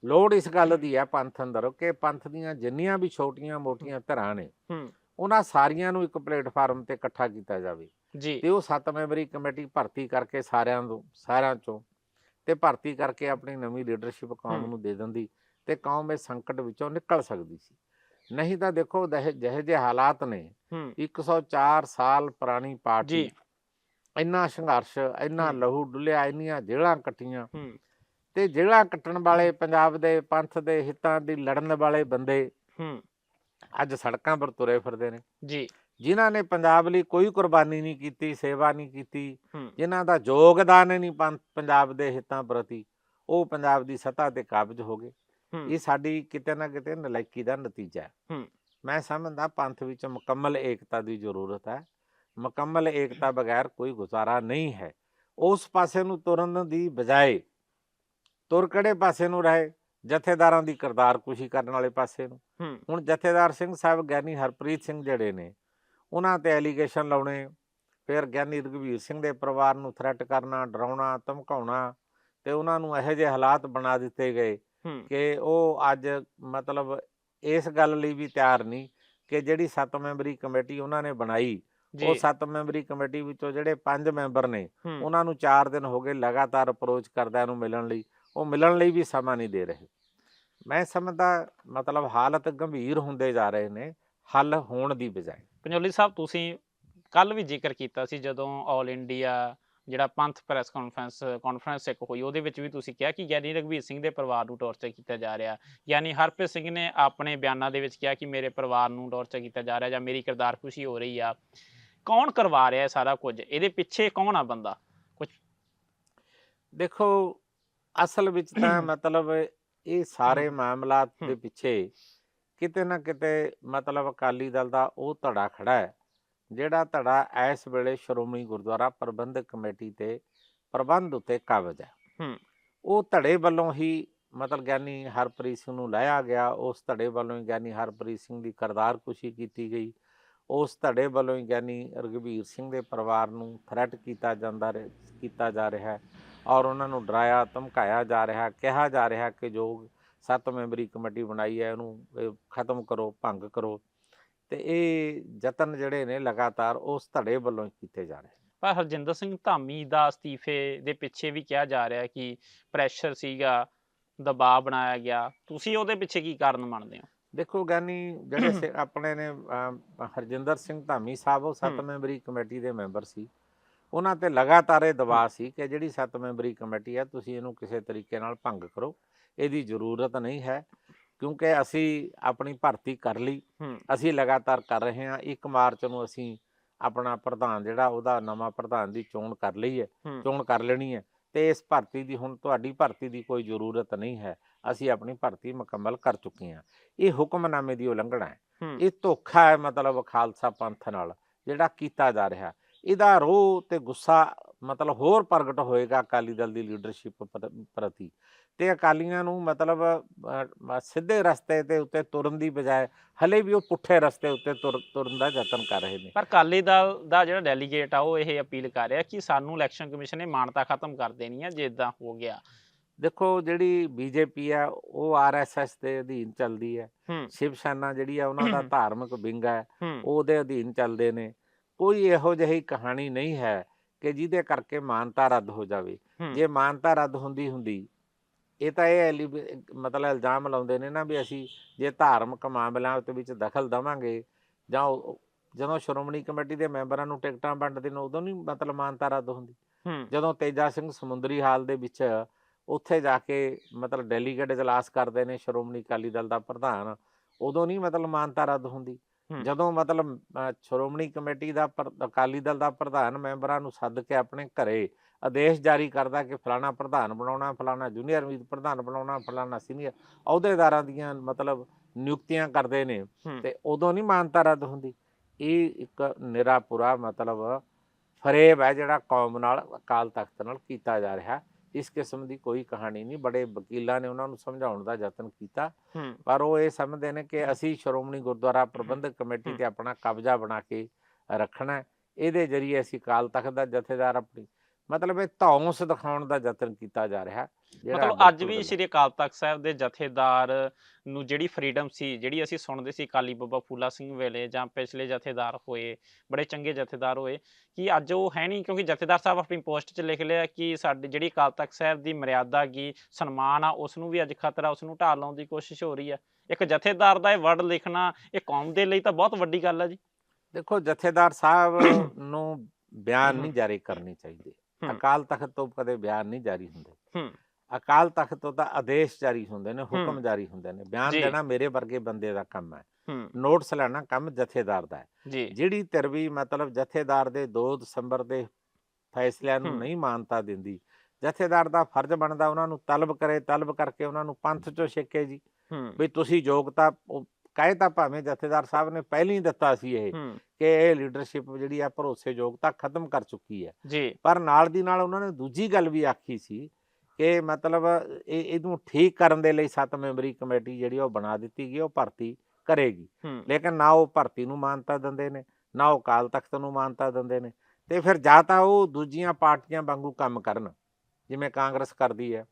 ਲੋੜ ਇਸ ਗੱਲ ਦੀ ਹੈ ਪੰਥ ਅੰਦਰ ਕਿ ਪੰਥ ਦੀਆਂ ਜਿੰਨੀਆਂ ਵੀ ਛੋਟੀਆਂ-ਮੋਟੀਆਂ ਧਿਰਾਂ ਨੇ ਹੂੰ। ਉਹਨਾਂ ਸਾਰੀਆਂ ਨੂੰ ਇੱਕ ਪਲੇਟਫਾਰਮ ਤੇ ਇਕੱਠਾ ਕੀਤਾ ਜਾਵੇ। ਜੀ। ਤੇ ਉਹ ਸੱਤ ਮੈਂਬਰੀ ਕਮੇਟੀ ਭਰਤੀ ਕਰਕੇ ਸਾਰਿਆਂ ਨੂੰ ਸਾਰਿਆਂ ਚੋਂ ਤੇ ਭਰਤੀ ਕਰਕੇ ਆਪਣੀ ਨਵੀਂ ਲੀਡਰਸ਼ਿਪ ਕੌਮ। ਨੂੰ ਦੇ ਦਿੰਦੀ ਤੇ ਕੌਮ ਇਸ ਸੰਕਟ ਵਿੱਚੋਂ ਨਿਕਲ ਸਕਦੀ ਸੀ। ਨਹੀਂ ਤਾਂ ਦੇਖੋ ਜਿਹੇ ਜਿਹੇ ਹਾਲਾਤ ਨੇ ਹੂੰ। 104 ਸਾਲ ਪੁਰਾਣੀ ਪਾਰਟੀ। ਇੰਨਾ ਸੰਘਰਸ਼ ਇੰਨਾ। ਲਹੂ ਡੁੱਲਿਆ ਇੰਨੀਆਂ ਜੇਲ੍ਹਾਂ ਕੱਟੀਆਂ ਤੇ ਜੇਲ੍ਹਾਂ ਕੱਟਣ ਵਾਲੇ ਪੰਜਾਬ ਦੇ ਪੰਥ ਦੇ ਹਿੱਤਾਂ ਦੀ ਲੜਨ ਵਾਲੇ ਬੰਦੇ ਅੱਜ ਸੜਕਾਂ 'ਪਰ ਤੁਰੇ ਫਿਰਦੇ ਨੇ। ਜੀ। ਜਿਨ੍ਹਾਂ ਨੇ ਪੰਜਾਬ ਲਈ ਕੋਈ ਕੁਰਬਾਨੀ ਨਹੀਂ ਕੀਤੀ ਸੇਵਾ ਨਹੀਂ ਕੀਤੀ ਜਿਨ੍ਹਾਂ ਦਾ ਯੋਗਦਾਨ ਨਹੀਂ ਪੰਜਾਬ ਦੇ ਹਿੱਤਾਂ ਪ੍ਰਤੀ ਉਹ ਪੰਜਾਬ ਦੀ ਸੱਤਾ ਤੇ ਕਾਬਜ ਹੋ ਗਏ। ਇਹ ਸਾਡੀ ਕਿਤੇ ਨਾ ਕਿਤੇ ਨਲਾਇਕੀ ਦਾ ਨਤੀਜਾ ਹੂੰ। ਮੈਂ ਸਮਝਦਾ ਪੰਥ ਵਿੱਚ ਮੁਕੰਮਲ ਏਕਤਾ ਦੀ ਜ਼ਰੂਰਤ ਹੈ। ਮੁਕੰਮਲ ਏਕਤਾ ਬਗੈਰ ਕੋਈ ਗੁਜ਼ਾਰਾ ਨਹੀਂ ਹੈ। ਉਸ ਪਾਸੇ ਨੂੰ ਤੁਰਨ ਦੀ ਬਜਾਏ ਤੁਰ ਕਿਹੜੇ ਪਾਸੇ ਨੂੰ ਰਹੇ? ਜਥੇਦਾਰਾਂ ਦੀ ਕਿਰਦਾਰਕੁਸ਼ੀ ਕਰਨ ਵਾਲੇ ਪਾਸੇ ਨੂੰ। ਹੁਣ ਜਥੇਦਾਰ ਸਿੰਘ ਸਾਹਿਬ ਗਿਆਨੀ ਹਰਪ੍ਰੀਤ ਸਿੰਘ ਜਿਹੜੇ ਨੇ ਉਹਨਾਂ ਤੇ ਐਲੀਗੇਸ਼ਨ ਲਾਉਣੇ ਫਿਰ ਗਿਆਨੀ ਰਘਵੀਰ ਸਿੰਘ ਦੇ ਪਰਿਵਾਰ ਨੂੰ ਥ੍ਰੈਟ ਕਰਨਾ ਡਰਾਉਣਾ ਧਮਕਾਉਣਾ ਤੇ ਉਹਨਾਂ ਨੂੰ ਇਹੋ ਜਿਹੇ ਹਾਲਾਤ ਬਣਾ ਦਿੱਤੇ ਗਏ ਕਿ ਉਹ ਅੱਜ ਮਤਲਬ ਇਸ ਗੱਲ ਲਈ ਵੀ ਤਿਆਰ ਨਹੀਂ ਕਿ ਜਿਹੜੀ ਸੱਤ ਮੈਂਬਰੀ ਕਮੇਟੀ ਉਹਨਾਂ ਨੇ ਬਣਾਈ ਉਹ 7 ਮੈਂਬਰੀ ਕਮੇਟੀ ਵਿੱਚੋਂ ਜਿਹੜੇ 5 ਮੈਂਬਰ ਨੇ ਉਹਨਾਂ ਨੂੰ 4 ਦਿਨ ਹੋ ਗਏ ਲਗਾਤਾਰ ਅਪਰੋਚ ਕਰਦਿਆਂ ਨੂੰ ਮਿਲਣ ਲਈ। ਉਹ ਮਿਲਣ ਲਈ ਵੀ ਸਮਾਂ ਨਹੀਂ ਦੇ ਰਹੇ। ਮੈਂ ਸਮਝਦਾ ਮਤਲਬ ਹਾਲਤ ਗੰਭੀਰ ਹੁੰਦੇ ਜਾ ਰਹੇ ਨੇ ਹੱਲ ਹੋਣ ਦੀ ਬਜਾਏ। ਪੰਜੋਲੀ ਸਾਹਿਬ ਤੁਸੀਂ ਕੱਲ ਵੀ ਜ਼ਿਕਰ ਕੀਤਾ ਸੀ ਜਦੋਂ ਆਲ ਇੰਡੀਆ ਜਿਹੜਾ ਪੰਥ ਪ੍ਰੈਸ ਕਾਨਫਰੰਸ ਕਾਨਫਰੰਸ ਇੱਕ ਹੋਈ ਉਹਦੇ ਵਿੱਚ ਵੀ ਤੁਸੀਂ ਕਿਹਾ ਕਿ ਗਿਆਨੀ ਰਘਵੀਰ ਸਿੰਘ ਦੇ ਪਰਿਵਾਰ ਨੂੰ ਟੌਰਚਰ ਕੀਤਾ ਜਾ ਰਿਹਾ। ਯਾਨੀ ਹਰਪ੍ਰੀਤ ਸਿੰਘ ਨੇ ਆਪਣੇ ਬਿਆਨਾਂ ਦੇ ਵਿੱਚ ਕਿਹਾ ਕਿ ਮੇਰੇ ਪਰਿਵਾਰ ਨੂੰ ਟੌਰਚਰ ਕੀਤਾ ਜਾ ਰਿਹਾ ਜਾਂ ਮੇਰੀ ਕਿਰਦਾਰਕੁਸ਼ੀ ਹੋ ਰਹੀ ਆ। ਕੌਣ ਕਰਵਾ ਰਿਹਾ ਸਾਰਾ ਕੁਝ? ਇਹਦੇ ਪਿੱਛੇ ਕੌਣ ਆ ਬੰਦਾ? ਦੇਖੋ ਅਸਲ ਵਿੱਚ ਤਾਂ ਮਤਲਬ ਇਹ ਸਾਰੇ ਮਾਮਲਾਤ ਦੇ। ਪਿੱਛੇ ਕਿਤੇ ਨਾ ਕਿਤੇ ਮਤਲਬ ਅਕਾਲੀ ਦਲ ਦਾ ਉਹ ਧੜਾ ਖੜਾ ਹੈ ਜਿਹੜਾ ਧੜਾ ਇਸ ਵੇਲੇ ਸ਼੍ਰੋਮਣੀ ਗੁਰਦੁਆਰਾ ਪ੍ਰਬੰਧਕ ਕਮੇਟੀ ਤੇ ਪ੍ਰਬੰਧ ਉਤੇ ਕਾਬਜ ਹੈ। ਉਹ ਧੜੇ ਵੱਲੋਂ ਹੀ ਮਤਲਬ ਗਿਆਨੀ ਹਰਪ੍ਰੀਤ ਸਿੰਘ ਨੂੰ ਲਾਇਆ ਗਿਆ ਉਸ ਧੜੇ ਵੱਲੋਂ ਹੀ ਗਿਆਨੀ ਹਰਪ੍ਰੀਤ ਸਿੰਘ ਦੀ ਕਰਤਾਰਕੁਸ਼ੀ ਕੀਤੀ ਗਈ। ਉਸ ਧੜੇ ਵੱਲੋਂ ਹੀ ਗਿਆਨੀ ਰਘਬੀਰ ਸਿੰਘ ਦੇ ਪਰਿਵਾਰ ਨੂੰ ਥ੍ਰੈਟ ਕੀਤਾ ਜਾਂਦਾ ਰਿਹਾ, ਕੀਤਾ ਜਾ ਰਿਹਾ ਹੈ ਔਰ ਉਹਨਾਂ ਨੂੰ ਡਰਾਇਆ, ਧਮਕਾਇਆ ਜਾ ਰਿਹਾ, ਕਿਹਾ ਜਾ ਰਿਹਾ ਕਿ ਜੋ ਸੱਤ ਮੈਂਬਰੀ ਕਮੇਟੀ ਬਣਾਈ ਹੈ, ਉਹਨੂੰ ਖਤਮ ਕਰੋ, ਭੰਗ ਕਰੋ। ਤੇ ਇਹ ਯਤਨ ਜਿਹੜੇ ਨੇ ਲਗਾਤਾਰ ਉਸ ਧੜੇ ਵੱਲੋਂ ਹੀ ਕੀਤੇ ਜਾ ਰਹੇ ਪਰ ਹਰਜਿੰਦਰ ਸਿੰਘ ਧਾਮੀ ਦਾ ਅਸਤੀਫੇ ਦੇ ਪਿੱਛੇ ਵੀ ਕਿਹਾ ਜਾ ਰਿਹਾ ਕਿ ਪ੍ਰੈਸ਼ਰ ਸੀਗਾ, ਦਬਾਅ ਬਣਾਇਆ ਗਿਆ। ਤੁਸੀਂ ਉਹਦੇ ਪਿੱਛੇ ਕੀ ਕਾਰਨ ਮੰਨਦੇ ਹੋ? ਦੇਖੋ ਗਿਆਨੀ ਜਿਹੜੇ ਸੇ- ਆਪਣੇ ਨੇ ਅਮ, ਹਰਜਿੰਦਰ ਸਿੰਘ ਧਾਮੀ ਸਾਹਿਬ ਉਹ ਸੱਤ। ਮੈਂਬਰੀ ਕਮੇਟੀ ਦੇ ਮੈਂਬਰ ਸੀ। ਉਹਨਾਂ ਤੇ ਲਗਾਤਾਰ ਇਹ ਦਬਾਅ ਸੀ ਕਿ ਜਿਹੜੀ ਸੱਤ ਮੈਂਬਰੀ ਕਮੇਟੀ ਹੈ ਤੁਸੀਂ ਇਹਨੂੰ ਕਿਸੇ ਤਰੀਕੇ ਨਾਲ ਭੰਗ ਕਰੋ। ਇਹਦੀ ਜ਼ਰੂਰਤ ਨਹੀਂ ਹੈ ਕਿਉਂਕਿ ਅਸੀਂ ਆਪਣੀ ਭਰਤੀ ਕਰ ਲਈ। ਹੂੰ ਅਸੀਂ ਲਗਾਤਾਰ ਕਰ ਰਹੇ ਹਾਂ। 1 ਮਾਰਚ ਨੂੰ ਅਸੀਂ ਆਪਣਾ ਪ੍ਰਧਾਨ ਜਿਹੜਾ ਉਹਦਾ ਨਵਾਂ ਪ੍ਰਧਾਨ ਦੀ ਚੋਣ ਕਰ ਲਈ ਹੈ। ਹੂੰ ਚੋਣ ਕਰ ਲੈਣੀ ਹੈ। ਤੇ ਇਸ ਭਰਤੀ ਦੀ ਹੁਣ ਤੁਹਾਡੀ ਭਰਤੀ ਦੀ ਕੋਈ ਜ਼ਰੂਰਤ ਨਹੀਂ ਹੈ। ਅਸੀਂ ਆਪਣੀ ਭਰਤੀ ਮੁਕੰਮਲ ਕਰ ਚੁੱਕੇ ਹਾਂ। ਇਹ ਹੁਕਮਨਾਮੇ ਦੀ ਉਲੰਘਣਾ ਹੈ। ਇਹ ਧੋਖਾ ਹੈ ਮਤਲਬ ਖਾਲਸਾ ਪੰਥ ਨਾਲ ਜਿਹੜਾ ਕੀਤਾ ਜਾ ਰਿਹਾ। ਇਹਦਾ ਰੋਹ ਤੇ ਗੁੱਸਾ ਮਤਲਬ ਹੋਰ ਪ੍ਰਗਟ ਹੋਏਗਾ ਅਕਾਲੀ ਦਲ ਦੀ ਲੀਡਰਸ਼ਿਪ ਪ੍ਰਤੀ ਤੇ ਅਕਾਲੀਆਂ ਨੂੰ ਮਤਲਬ ਸਿੱਧੇ ਰਸਤੇ ਤੇ ਉੱਤੇ ਤੁਰਨ ਦੀ ਬਜਾਏ ਹਲੇ ਵੀ ਉਹ ਪੁੱਠੇ ਰਸਤੇ ਉੱਤੇ ਤੁਰ- ਤੁਰਨ ਦਾ ਯਤਨ ਕਰ ਰਹੇ ਨੇ। ਪਰ ਅਕਾਲੀ ਦਲ ਦਾ ਜਿਹੜਾ ਡੈਲੀਗੇਟ ਆ ਉਹ ਇਹ ਅਪੀਲ ਕਰ ਰਿਹਾ ਕਿ ਸਾਨੂੰ ਇਲੈਕਸ਼ਨ ਕਮਿਸ਼ਨ ਨੇ ਮਾਨਤਾ ਖਤਮ ਕਰ ਦੇਣੀ ਹੈ ਜੇ ਇਦਾਂ ਹੋ ਗਿਆ। ਦੇਖੋ ਜਿਹੜੀ ਬੀਜੇਪੀ ਹੈ ਉਹ ਆਰਐਸਐਸ ਦੇ ਅਧੀਨ ਚੱਲਦੀ ਹੈ। ਸ਼ਿਵ ਸੈਨਾ ਜਿਹੜੀ ਹੈ ਉਹਨਾਂ ਦਾ ਧਾਰਮਿਕ ਵਿੰਗ ਹੈ ਉਹਦੇ ਅਧੀਨ ਚੱਲਦੇ ਨੇ। ਕੋਈ ਇਹੋ ਜਿਹੀ ਕਹਾਣੀ ਨਹੀਂ ਹੈ ਕਿ ਜਿਹਦੇ ਕਰਕੇ ਮਾਨਤਾ ਰੱਦ ਹੋ ਜਾਵੇ। ਜੇ ਮਾਨਤਾ ਰੱਦ ਹੁੰਦੀ ਹੁੰਦੀ। ਇਹ ਤਾਂ ਇਹ ਮਤਲਬ ਇਲਜ਼ਾਮ ਲਾਉਂਦੇ ਨੇ ਨਾ ਵੀ ਅਸੀਂ ਜੇ ਧਾਰਮਿਕ ਮਾਮਲਿਆਂ ਉੱਤੇ ਵਿੱਚ ਦਖਲ ਦਵਾਂਗੇ ਜਾਂ ਜਦੋਂ ਸ਼੍ਰੋਮਣੀ ਕਮੇਟੀ ਦੇ ਮੈਂਬਰਾਂ ਨੂੰ ਟਿਕਟਾਂ ਵੰਡਦੇ ਨੇ ਉਦੋਂ ਨਹੀਂ ਮਤਲਬ ਮਾਨਤਾ ਰੱਦ ਹੁੰਦੀ। ਜਦੋਂ ਤੇਜਾ ਸਿੰਘ ਸਮੁੰਦਰੀ ਹਾਲ ਦੇ ਵਿੱਚ ਉੱਥੇ ਜਾ ਕੇ ਮਤਲਬ ਡੈਲੀਗੇਟ ਇਜਲਾਸ ਕਰਦੇ ਨੇ ਸ਼੍ਰੋਮਣੀ ਅਕਾਲੀ ਦਲ ਦਾ ਪ੍ਰਧਾਨ ਉਦੋਂ ਨਹੀਂ ਮਤਲਬ ਮਾਨਤਾ ਰੱਦ ਹੁੰਦੀ। ਜਦੋਂ ਮਤਲਬ ਸ਼੍ਰੋਮਣੀ ਕਮੇਟੀ ਦਾ ਅਕਾਲੀ ਦਲ ਦਾ ਪ੍ਰਧਾਨ ਮੈਂਬਰਾਂ ਨੂੰ ਸੱਦ ਕੇ ਆਪਣੇ ਘਰੇ ਆਦੇਸ਼ ਜਾਰੀ ਕਰਦਾ ਕਿ ਫਲਾਣਾ ਪ੍ਰਧਾਨ ਬਣਾਉਣਾ ਫਲਾਣਾ ਜੂਨੀਅਰ ਮੀਤ ਪ੍ਰਧਾਨ ਬਣਾਉਣਾ ਫਲਾਣਾ ਸੀਨੀਅਰ ਅਹੁਦੇਦਾਰਾਂ ਦੀਆਂ ਮਤਲਬ ਨਿਯੁਕਤੀਆਂ ਕਰਦੇ ਨੇ। ਤੇ ਉਦੋਂ ਨਹੀਂ ਮਾਨਤਾ ਰੱਦ ਹੁੰਦੀ ਇਹ ਇੱਕ ਨਿਰਾ ਪੂਰਾ ਮਤਲਬ ਫਰੇਬ ਹੈ ਜਿਹੜਾ ਕੌਮ ਨਾਲ ਅਕਾਲ ਤਖਤ ਨਾਲ ਕੀਤਾ ਜਾ ਰਿਹਾ ਇਸ ਕਿਸਮ ਦੀ ਕੋਈ ਕਹਾਣੀ ਨਹੀਂ ਬੜੇ ਵਕੀਲਾਂ ਨੇ ਉਹਨਾਂ ਨੂੰ ਸਮਝਾਉਣ ਦਾ ਯਤਨ ਕੀਤਾ ਪਰ ਉਹ ਇਹ ਸਮਝਦੇ ਨੇ ਕਿ ਅਸੀਂ ਸ਼੍ਰੋਮਣੀ ਗੁਰਦੁਆਰਾ ਪ੍ਰਬੰਧਕ ਕਮੇਟੀ। ਤੇ ਆਪਣਾ ਕਬਜ਼ਾ ਬਣਾ ਕੇ ਰੱਖਣਾ। ਇਹਦੇ ਜ਼ਰੀਏ ਅਸੀਂ ਅਕਾਲ ਤਖਤ ਦਾ ਜਥੇਦਾਰ ਆਪਣੀ ਮਤਲਬ ਇਹ ਧੌਂਸ ਦਿਖਾਉਣ ਦਾ ਯਤਨ ਕੀਤਾ ਜਾ ਰਿਹਾ ਮਤਲਬ ਅੱਜ ਵੀ। ਸ੍ਰੀ ਅਕਾਲ ਤਖਤ ਸਾਹਿਬ ਦੇ ਜਥੇਦਾਰ ਨੂੰ ਜਿਹੜੀ ਫਰੀडम ਸੀ ਜਿਹੜੀ ਅਸੀਂ ਸੁਣਦੇ ਸੀ ਕਾਲੀ ਬਾਬਾ ਫੂਲਾ ਸਿੰਘ ਵੇਲੇ ਜਾਂ ਪਿਛਲੇ ਜਥੇਦਾਰ ਹੋਏ ਬੜੇ ਚੰਗੇ ਜਥੇਦਾਰ ਹੋਏ ਕਿ ਅੱਜ ਉਹ ਹੈ ਨਹੀਂ ਕਿਉਂਕਿ ਜਥੇਦਾਰ ਸਾਹਿਬ ਆਪਣੀ ਪੋਸਟ 'ਚ ਲਿਖ ਲਿਆ ਕਿ ਸਾਡੀ ਜਿਹੜੀ ਅਕਾਲ ਤਖਤ ਸਾਹਿਬ ਦੀ ਮਰਿਆਦਾ ਕੀ ਸਨਮਾਨ ਆ ਉਸ ਨੂੰ ਵੀ ਅੱਜ ਖਤਰਾ ਉਸ ਨੂੰ ਢਾਲ ਲਾਉਣ ਦੀ ਕੋਸ਼ਿਸ਼ ਹੋ ਰਹੀ ਆ ਇੱਕ ਜਥੇਦਾਰ ਦਾ ਇਹ ਵਰਡ ਲਿਖਣਾ ਇਹ ਕੌਮ ਦੇ ਲਈ ਤਾਂ ਬਹੁਤ ਵੱਡੀ ਗੱਲ ਆ ਜੀ ਦੇਖੋ ਜਥੇਦਾਰ ਸਾਹਿਬ ਨੂੰ ਬਿਆਨ ਨਹੀਂ ਜਾਰੀ ਕਰਨੇ ਚਾਹੀਦੇ। ਅਕਾਲ ਤਖਤ ਤੋਂ ਕਦੇ ਬਿਆਨ ਨਹੀਂ ਜਾਰੀ ਹੁੰਦੇ। ਅਕਾਲ ਤਖਤ ਤੋਂ ਤਾਂ ਆਦੇਸ਼ ਜਾਰੀ ਹੁੰਦੇ ਨੇ ਹੁਕਮ। ਜਾਰੀ ਹੁੰਦੇ ਨੇ। ਬਿਆਨ। ਦੇਣਾ ਮੇਰੇ ਵਰਗੇ ਬੰਦੇ ਦਾ ਕੰਮ ਹੈ। ਨੋਟਸ ਲੈਣਾ ਕੰਮ ਜਥੇਦਾਰ ਦਾ ਹੈ। ਜਿਹੜੀ ਧਿਰ ਵੀ ਮਤਲਬ ਜਥੇਦਾਰ ਦੇ 2 ਦਸੰਬਰ ਦੇ ਫੈਸਲਿਆਂ ਨੂੰ। ਨਹੀਂ ਮਾਨਤਾ ਦਿੰਦੀ ਜਥੇਦਾਰ ਦਾ ਫਰਜ਼ ਬਣਦਾ ਉਹਨਾਂ ਨੂੰ ਤਲਬ ਕਰੇ ਤਲਬ ਕਰਕੇ ਉਹਨਾਂ ਨੂੰ ਪੰਥ ਚੋਂ ਛੇਕੇ ਜੀ। ਵੀ ਤੁਸੀਂ ਯੋਗਤਾ ਕਹੇ ਤਾਂ ਭਾਵੇਂ ਜਥੇਦਾਰ ਸਾਹਿਬ ਨੇ ਪਹਿਲਾਂ ਹੀ ਦਿੱਤਾ ਸੀ ਇਹ ਕਿ ਇਹ ਲੀਡਰਸ਼ਿਪ ਜਿਹੜੀ ਆ ਭਰੋਸੇਯੋਗਤਾ ਖਤਮ ਕਰ ਚੁੱਕੀ ਹੈ। ਜੀ। ਪਰ ਨਾਲ ਦੀ ਨਾਲ ਉਹਨਾਂ ਨੇ ਦੂਜੀ ਗੱਲ ਵੀ ਆਖੀ ਸੀ ਕਿ ਮਤਲਬ ਇਹ ਇਹਨੂੰ ਠੀਕ ਕਰਨ ਦੇ ਲਈ ਸੱਤ ਮੈਂਬਰੀ ਕਮੇਟੀ ਜਿਹੜੀ ਉਹ ਬਣਾ ਦਿੱਤੀ ਗਈ ਉਹ ਭਰਤੀ ਕਰੇਗੀ। ਲੇਕਿਨ ਨਾ ਉਹ ਭਰਤੀ ਨੂੰ ਮਾਨਤਾ ਦਿੰਦੇ ਨੇ ਨਾ ਉਹ ਕਾਲ ਤਖਤ ਨੂੰ ਮਾਨਤਾ ਦਿੰਦੇ ਨੇ ਤੇ ਫਿਰ ਜਾਂ ਤਾਂ ਉਹ ਦੂਜੀਆਂ ਪਾਰਟੀਆਂ ਵਾਂਗੂ ਕੰਮ ਕਰਨ ਜਿਵੇਂ ਕਾਂਗਰਸ ਕਰਦੀ ਹੈ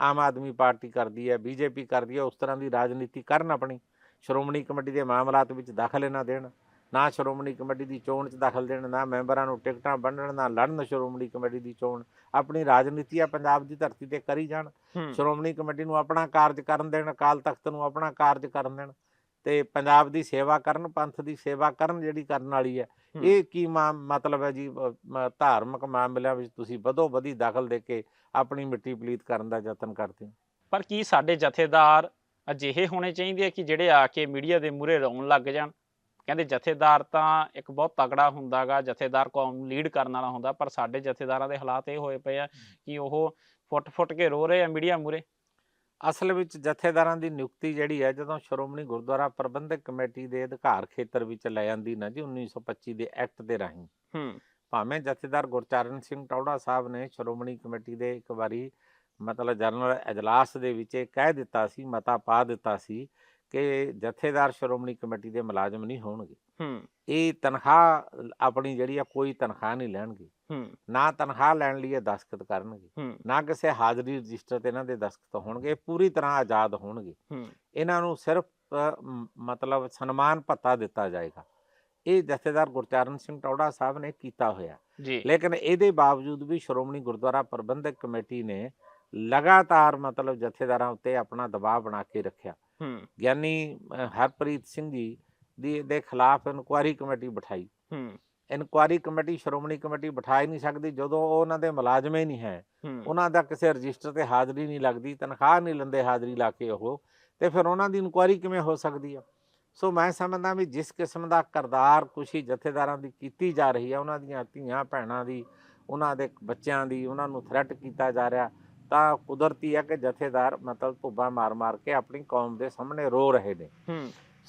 ਆਮ ਆਦਮੀ ਪਾਰਟੀ ਕਰਦੀ ਹੈ ਬੀਜੇਪੀ ਕਰਦੀ ਹੈ ਉਸ ਤਰ੍ਹਾਂ ਦੀ ਰਾਜਨੀਤੀ ਕਰਨ ਆਪਣੀ। ਸ਼੍ਰੋਮਣੀ ਕਮੇਟੀ ਦੇ ਮਾਮਲਾਤ ਵਿੱਚ ਦਖਲ ਨਾ ਦੇਣ ਨਾ ਸ਼੍ਰੋਮਣੀ ਕਮੇਟੀ ਦੀ ਚੋਣ 'ਚ ਦਖਲ ਦੇਣ ਨਾ ਮੈਂਬਰਾਂ ਨੂੰ ਟਿਕਟਾਂ ਵੰਡਣ ਨਾ ਲੜਨ ਸ਼੍ਰੋਮਣੀ ਕਮੇਟੀ ਦੀ ਚੋਣ। ਆਪਣੀ ਰਾਜਨੀਤੀ ਆ ਪੰਜਾਬ ਦੀ ਧਰਤੀ ਤੇ ਕਰੀ ਜਾਣ। ਸ਼੍ਰੋਮਣੀ ਕਮੇਟੀ ਨੂੰ ਆਪਣਾ ਕਾਰਜ ਕਰਨ ਦੇਣ ਅਕਾਲ ਤਖਤ ਨੂੰ ਆਪਣਾ ਕਾਰਜ ਕਰਨ ਦੇਣ ਤੇ ਪੰਜਾਬ ਦੀ ਸੇਵਾ ਕਰਨ ਪੰਥ ਦੀ ਸੇਵਾ ਕਰਨ ਜਿਹੜੀ ਕਰਨ ਵਾਲੀ ਹੈ। ਇਹ ਕੀ ਮਤਲਬ ਹੈ ਜੀ ਧਾਰਮਿਕ ਮਾਮਲਿਆਂ ਵਿੱਚ ਤੁਸੀਂ ਵਧੋ ਵਧੀ ਦਖਲ ਦੇ ਕੇ ਆਪਣੀ ਮਿੱਟੀ ਪਲੀਤ ਕਰਨ ਦਾ ਯਤਨ ਕਰਦੇ ਹੋ? ਪਰ ਕੀ ਸਾਡੇ ਜਥੇਦਾਰ ਅਜਿਹੇ ਹੋਣੇ ਚਾਹੀਦੇ ਆ ਕਿ ਜਿਹੜੇ ਆ ਕੇ ਮੀਡੀਆ ਦੇ ਮੂਹਰੇ ਰੋਣ ਲੱਗ ਜਾਣ। ਕਹਿੰਦੇ ਜਥੇਦਾਰ ਤਾਂ ਇੱਕ ਬਹੁਤ ਤਗੜਾ ਹੁੰਦਾਗਾ ਜਥੇਦਾਰ ਕੌਮ ਲੀਡ ਕਰਨ ਵਾਲਾ ਹੁੰਦਾ ਪਰ ਸਾਡੇ ਜਥੇਦਾਰਾਂ ਦੇ ਹਾਲਾਤ ਇਹ ਹੋਏ ਪਏ ਆ ਕਿ ਉਹ ਫੁੱਟ-ਫੁੱਟ ਕੇ ਰੋ ਰਹੇ ਆ ਮੀਡੀਆ ਮੂਹਰੇ। ਅਸਲ ਵਿੱਚ ਜਥੇਦਾਰਾਂ ਦੀ ਨਿਯੁਕਤੀ ਜਿਹੜੀ ਹੈ ਜਦੋਂ ਸ਼੍ਰੋਮਣੀ ਗੁਰਦੁਆਰਾ ਪ੍ਰਬੰਧਕ ਕਮੇਟੀ ਦੇ ਅਧਿਕਾਰ ਖੇਤਰ ਵਿੱਚ ਲੈ ਜਾਂਦੀ ਨਾ ਜੀ 1925 ਦੇ ਐਕਟ ਦੇ ਰਾਹੀਂ। ਹੂੰ। ਭਾਵੇਂ ਜਥੇਦਾਰ ਗੁਰਚਰਨ ਸਿੰਘ ਟੌੜਾ ਸਾਹਿਬ ਨੇ ਸ਼੍ਰੋਮਣੀ ਕਮੇਟੀ ਦੇ ਇੱਕ ਵਾਰੀ ਮਤਲਬ ਜਨਰਲ ਅਜਲਾਸ ਦੇ ਵਿੱਚ ਇਹ ਕਹਿ ਦਿੱਤਾ ਸੀ ਮਤਾ ਪਾ ਦਿੱਤਾ ਸੀ ਕਿ ਜਥੇਦਾਰ ਸ਼੍ਰੋਮਣੀ ਕਮੇਟੀ ਦੇ ਮੁਲਾਜ਼ਮ ਨਹੀਂ ਹੋਣਗੇ। ਹੂੰ। ਇਹ ਤਨਖਾਹ ਆਪਣੀ ਜਿਹੜੀ ਆ ਕੋਈ ਤਨਖਾਹ ਨਹੀਂ ਲੈਣਗੇ। ਹੂੰ। ਨਾ ਤਨਖਾਹ ਲੈਣ ਲਈ ਇਹ ਦਸਖਤ ਕਰਨਗੇ। ਨਾ ਕਿਸੇ ਹਾਜ਼ਰੀ ਰਜਿਸਟਰ ਤੇ ਇਹਨਾਂ ਦੇ ਦਸਖਤ ਹੋਣਗੇ। ਪੂਰੀ ਤਰ੍ਹਾਂ ਆਜ਼ਾਦ ਹੋਣਗੇ। ਹੂੰ। ਇਹਨਾਂ ਨੂੰ ਸਿਰਫ ਮਤਲਬ ਸਨਮਾਨ ਭੱਤਾ ਦਿੱਤਾ ਜਾਏਗਾ। ਇਹ ਜਥੇਦਾਰ ਗੁਰਚਰਨ ਸਿੰਘ ਟੌੜਾ ਸਾਹਿਬ ਨੇ ਕੀਤਾ ਹੋਇਆ। ਜੀ। ਲੇਕਿਨ ਇਹਦੇ ਬਾਵਜੂਦ ਵੀ ਸ਼੍ਰੋਮਣੀ ਗੁਰਦੁਆਰਾ ਪ੍ਰਬੰਧਕ ਕਮੇਟੀ ਨੇ ਲਗਾਤਾਰ ਮਤਲਬ ਜਥੇਦਾਰਾਂ ਉੱਤੇ ਆਪਣਾ ਦਬਾਅ ਬਣਾ ਕੇ ਰੱਖਿਆ। ਹੂੰ। ਗਿਆਨੀ ਹਰਪ੍ਰੀਤ ਸਿੰਘ ਜੀ ਦੀ ਦੇ ਖਿਲਾਫ ਇਨਕੁਆਇਰੀ ਕਮੇਟੀ ਬਿਠਾਈ। ਹੂੰ। ਇਨਕੁਆਇਰੀ ਕਮੇਟੀ ਸ਼੍ਰੋਮਣੀ ਕਮੇਟੀ ਬਿਠਾ ਹੀ ਨਹੀਂ ਸਕਦੀ ਜਦੋਂ ਉਹ ਉਹਨਾਂ ਦੇ ਮੁਲਾਜ਼ਮ ਹੀ ਨਹੀਂ ਹੈ। ਹੂੰ। ਉਹਨਾਂ ਦਾ ਕਿਸੇ ਰਜਿਸਟਰ ਤੇ ਹਾਜ਼ਰੀ ਨਹੀਂ ਲੱਗਦੀ ਤਨਖਾਹ ਨਹੀਂ ਲੈਂਦੇ ਹਾਜ਼ਰੀ ਲਾ ਕੇ ਉਹ ਤੇ ਫਿਰ ਉਹਨਾਂ ਦੀ ਇਨਕੁਆਇਰੀ ਕਿਵੇਂ ਹੋ ਸਕਦੀ ਆ? ਸੋ ਮੈਂ ਸਮਝਦਾ ਵੀ ਜਿਸ ਕਿਸਮ ਦਾ ਕਰਦਾਰ ਕੁਸ਼ੀ ਜਥੇਦਾਰਾਂ ਦੀ ਕੀਤੀ ਜਾ ਰਹੀ ਹੈ ਉਹਨਾਂ ਦੀਆਂ ਧੀਆਂ ਭੈਣਾਂ ਦੀ ਉਹਨਾਂ ਦੇ ਬੱਚਿਆਂ ਦੀ ਉਹਨਾਂ ਨੂੰ ਥ੍ਰੈਟ ਕੀਤਾ ਜਾ ਰਿਹਾ ਤਾਂ ਕੁਦਰਤੀ ਹੈ ਕਿ ਜਥੇਦਾਰ ਮਤਲਬ ਧੁੱਬਾ ਮਾਰ-ਮਾਰ ਕੇ ਆਪਣੀ ਕੌਮ ਦੇ ਸਾਹਮਣੇ ਰੋ ਰਹੇ ਨੇ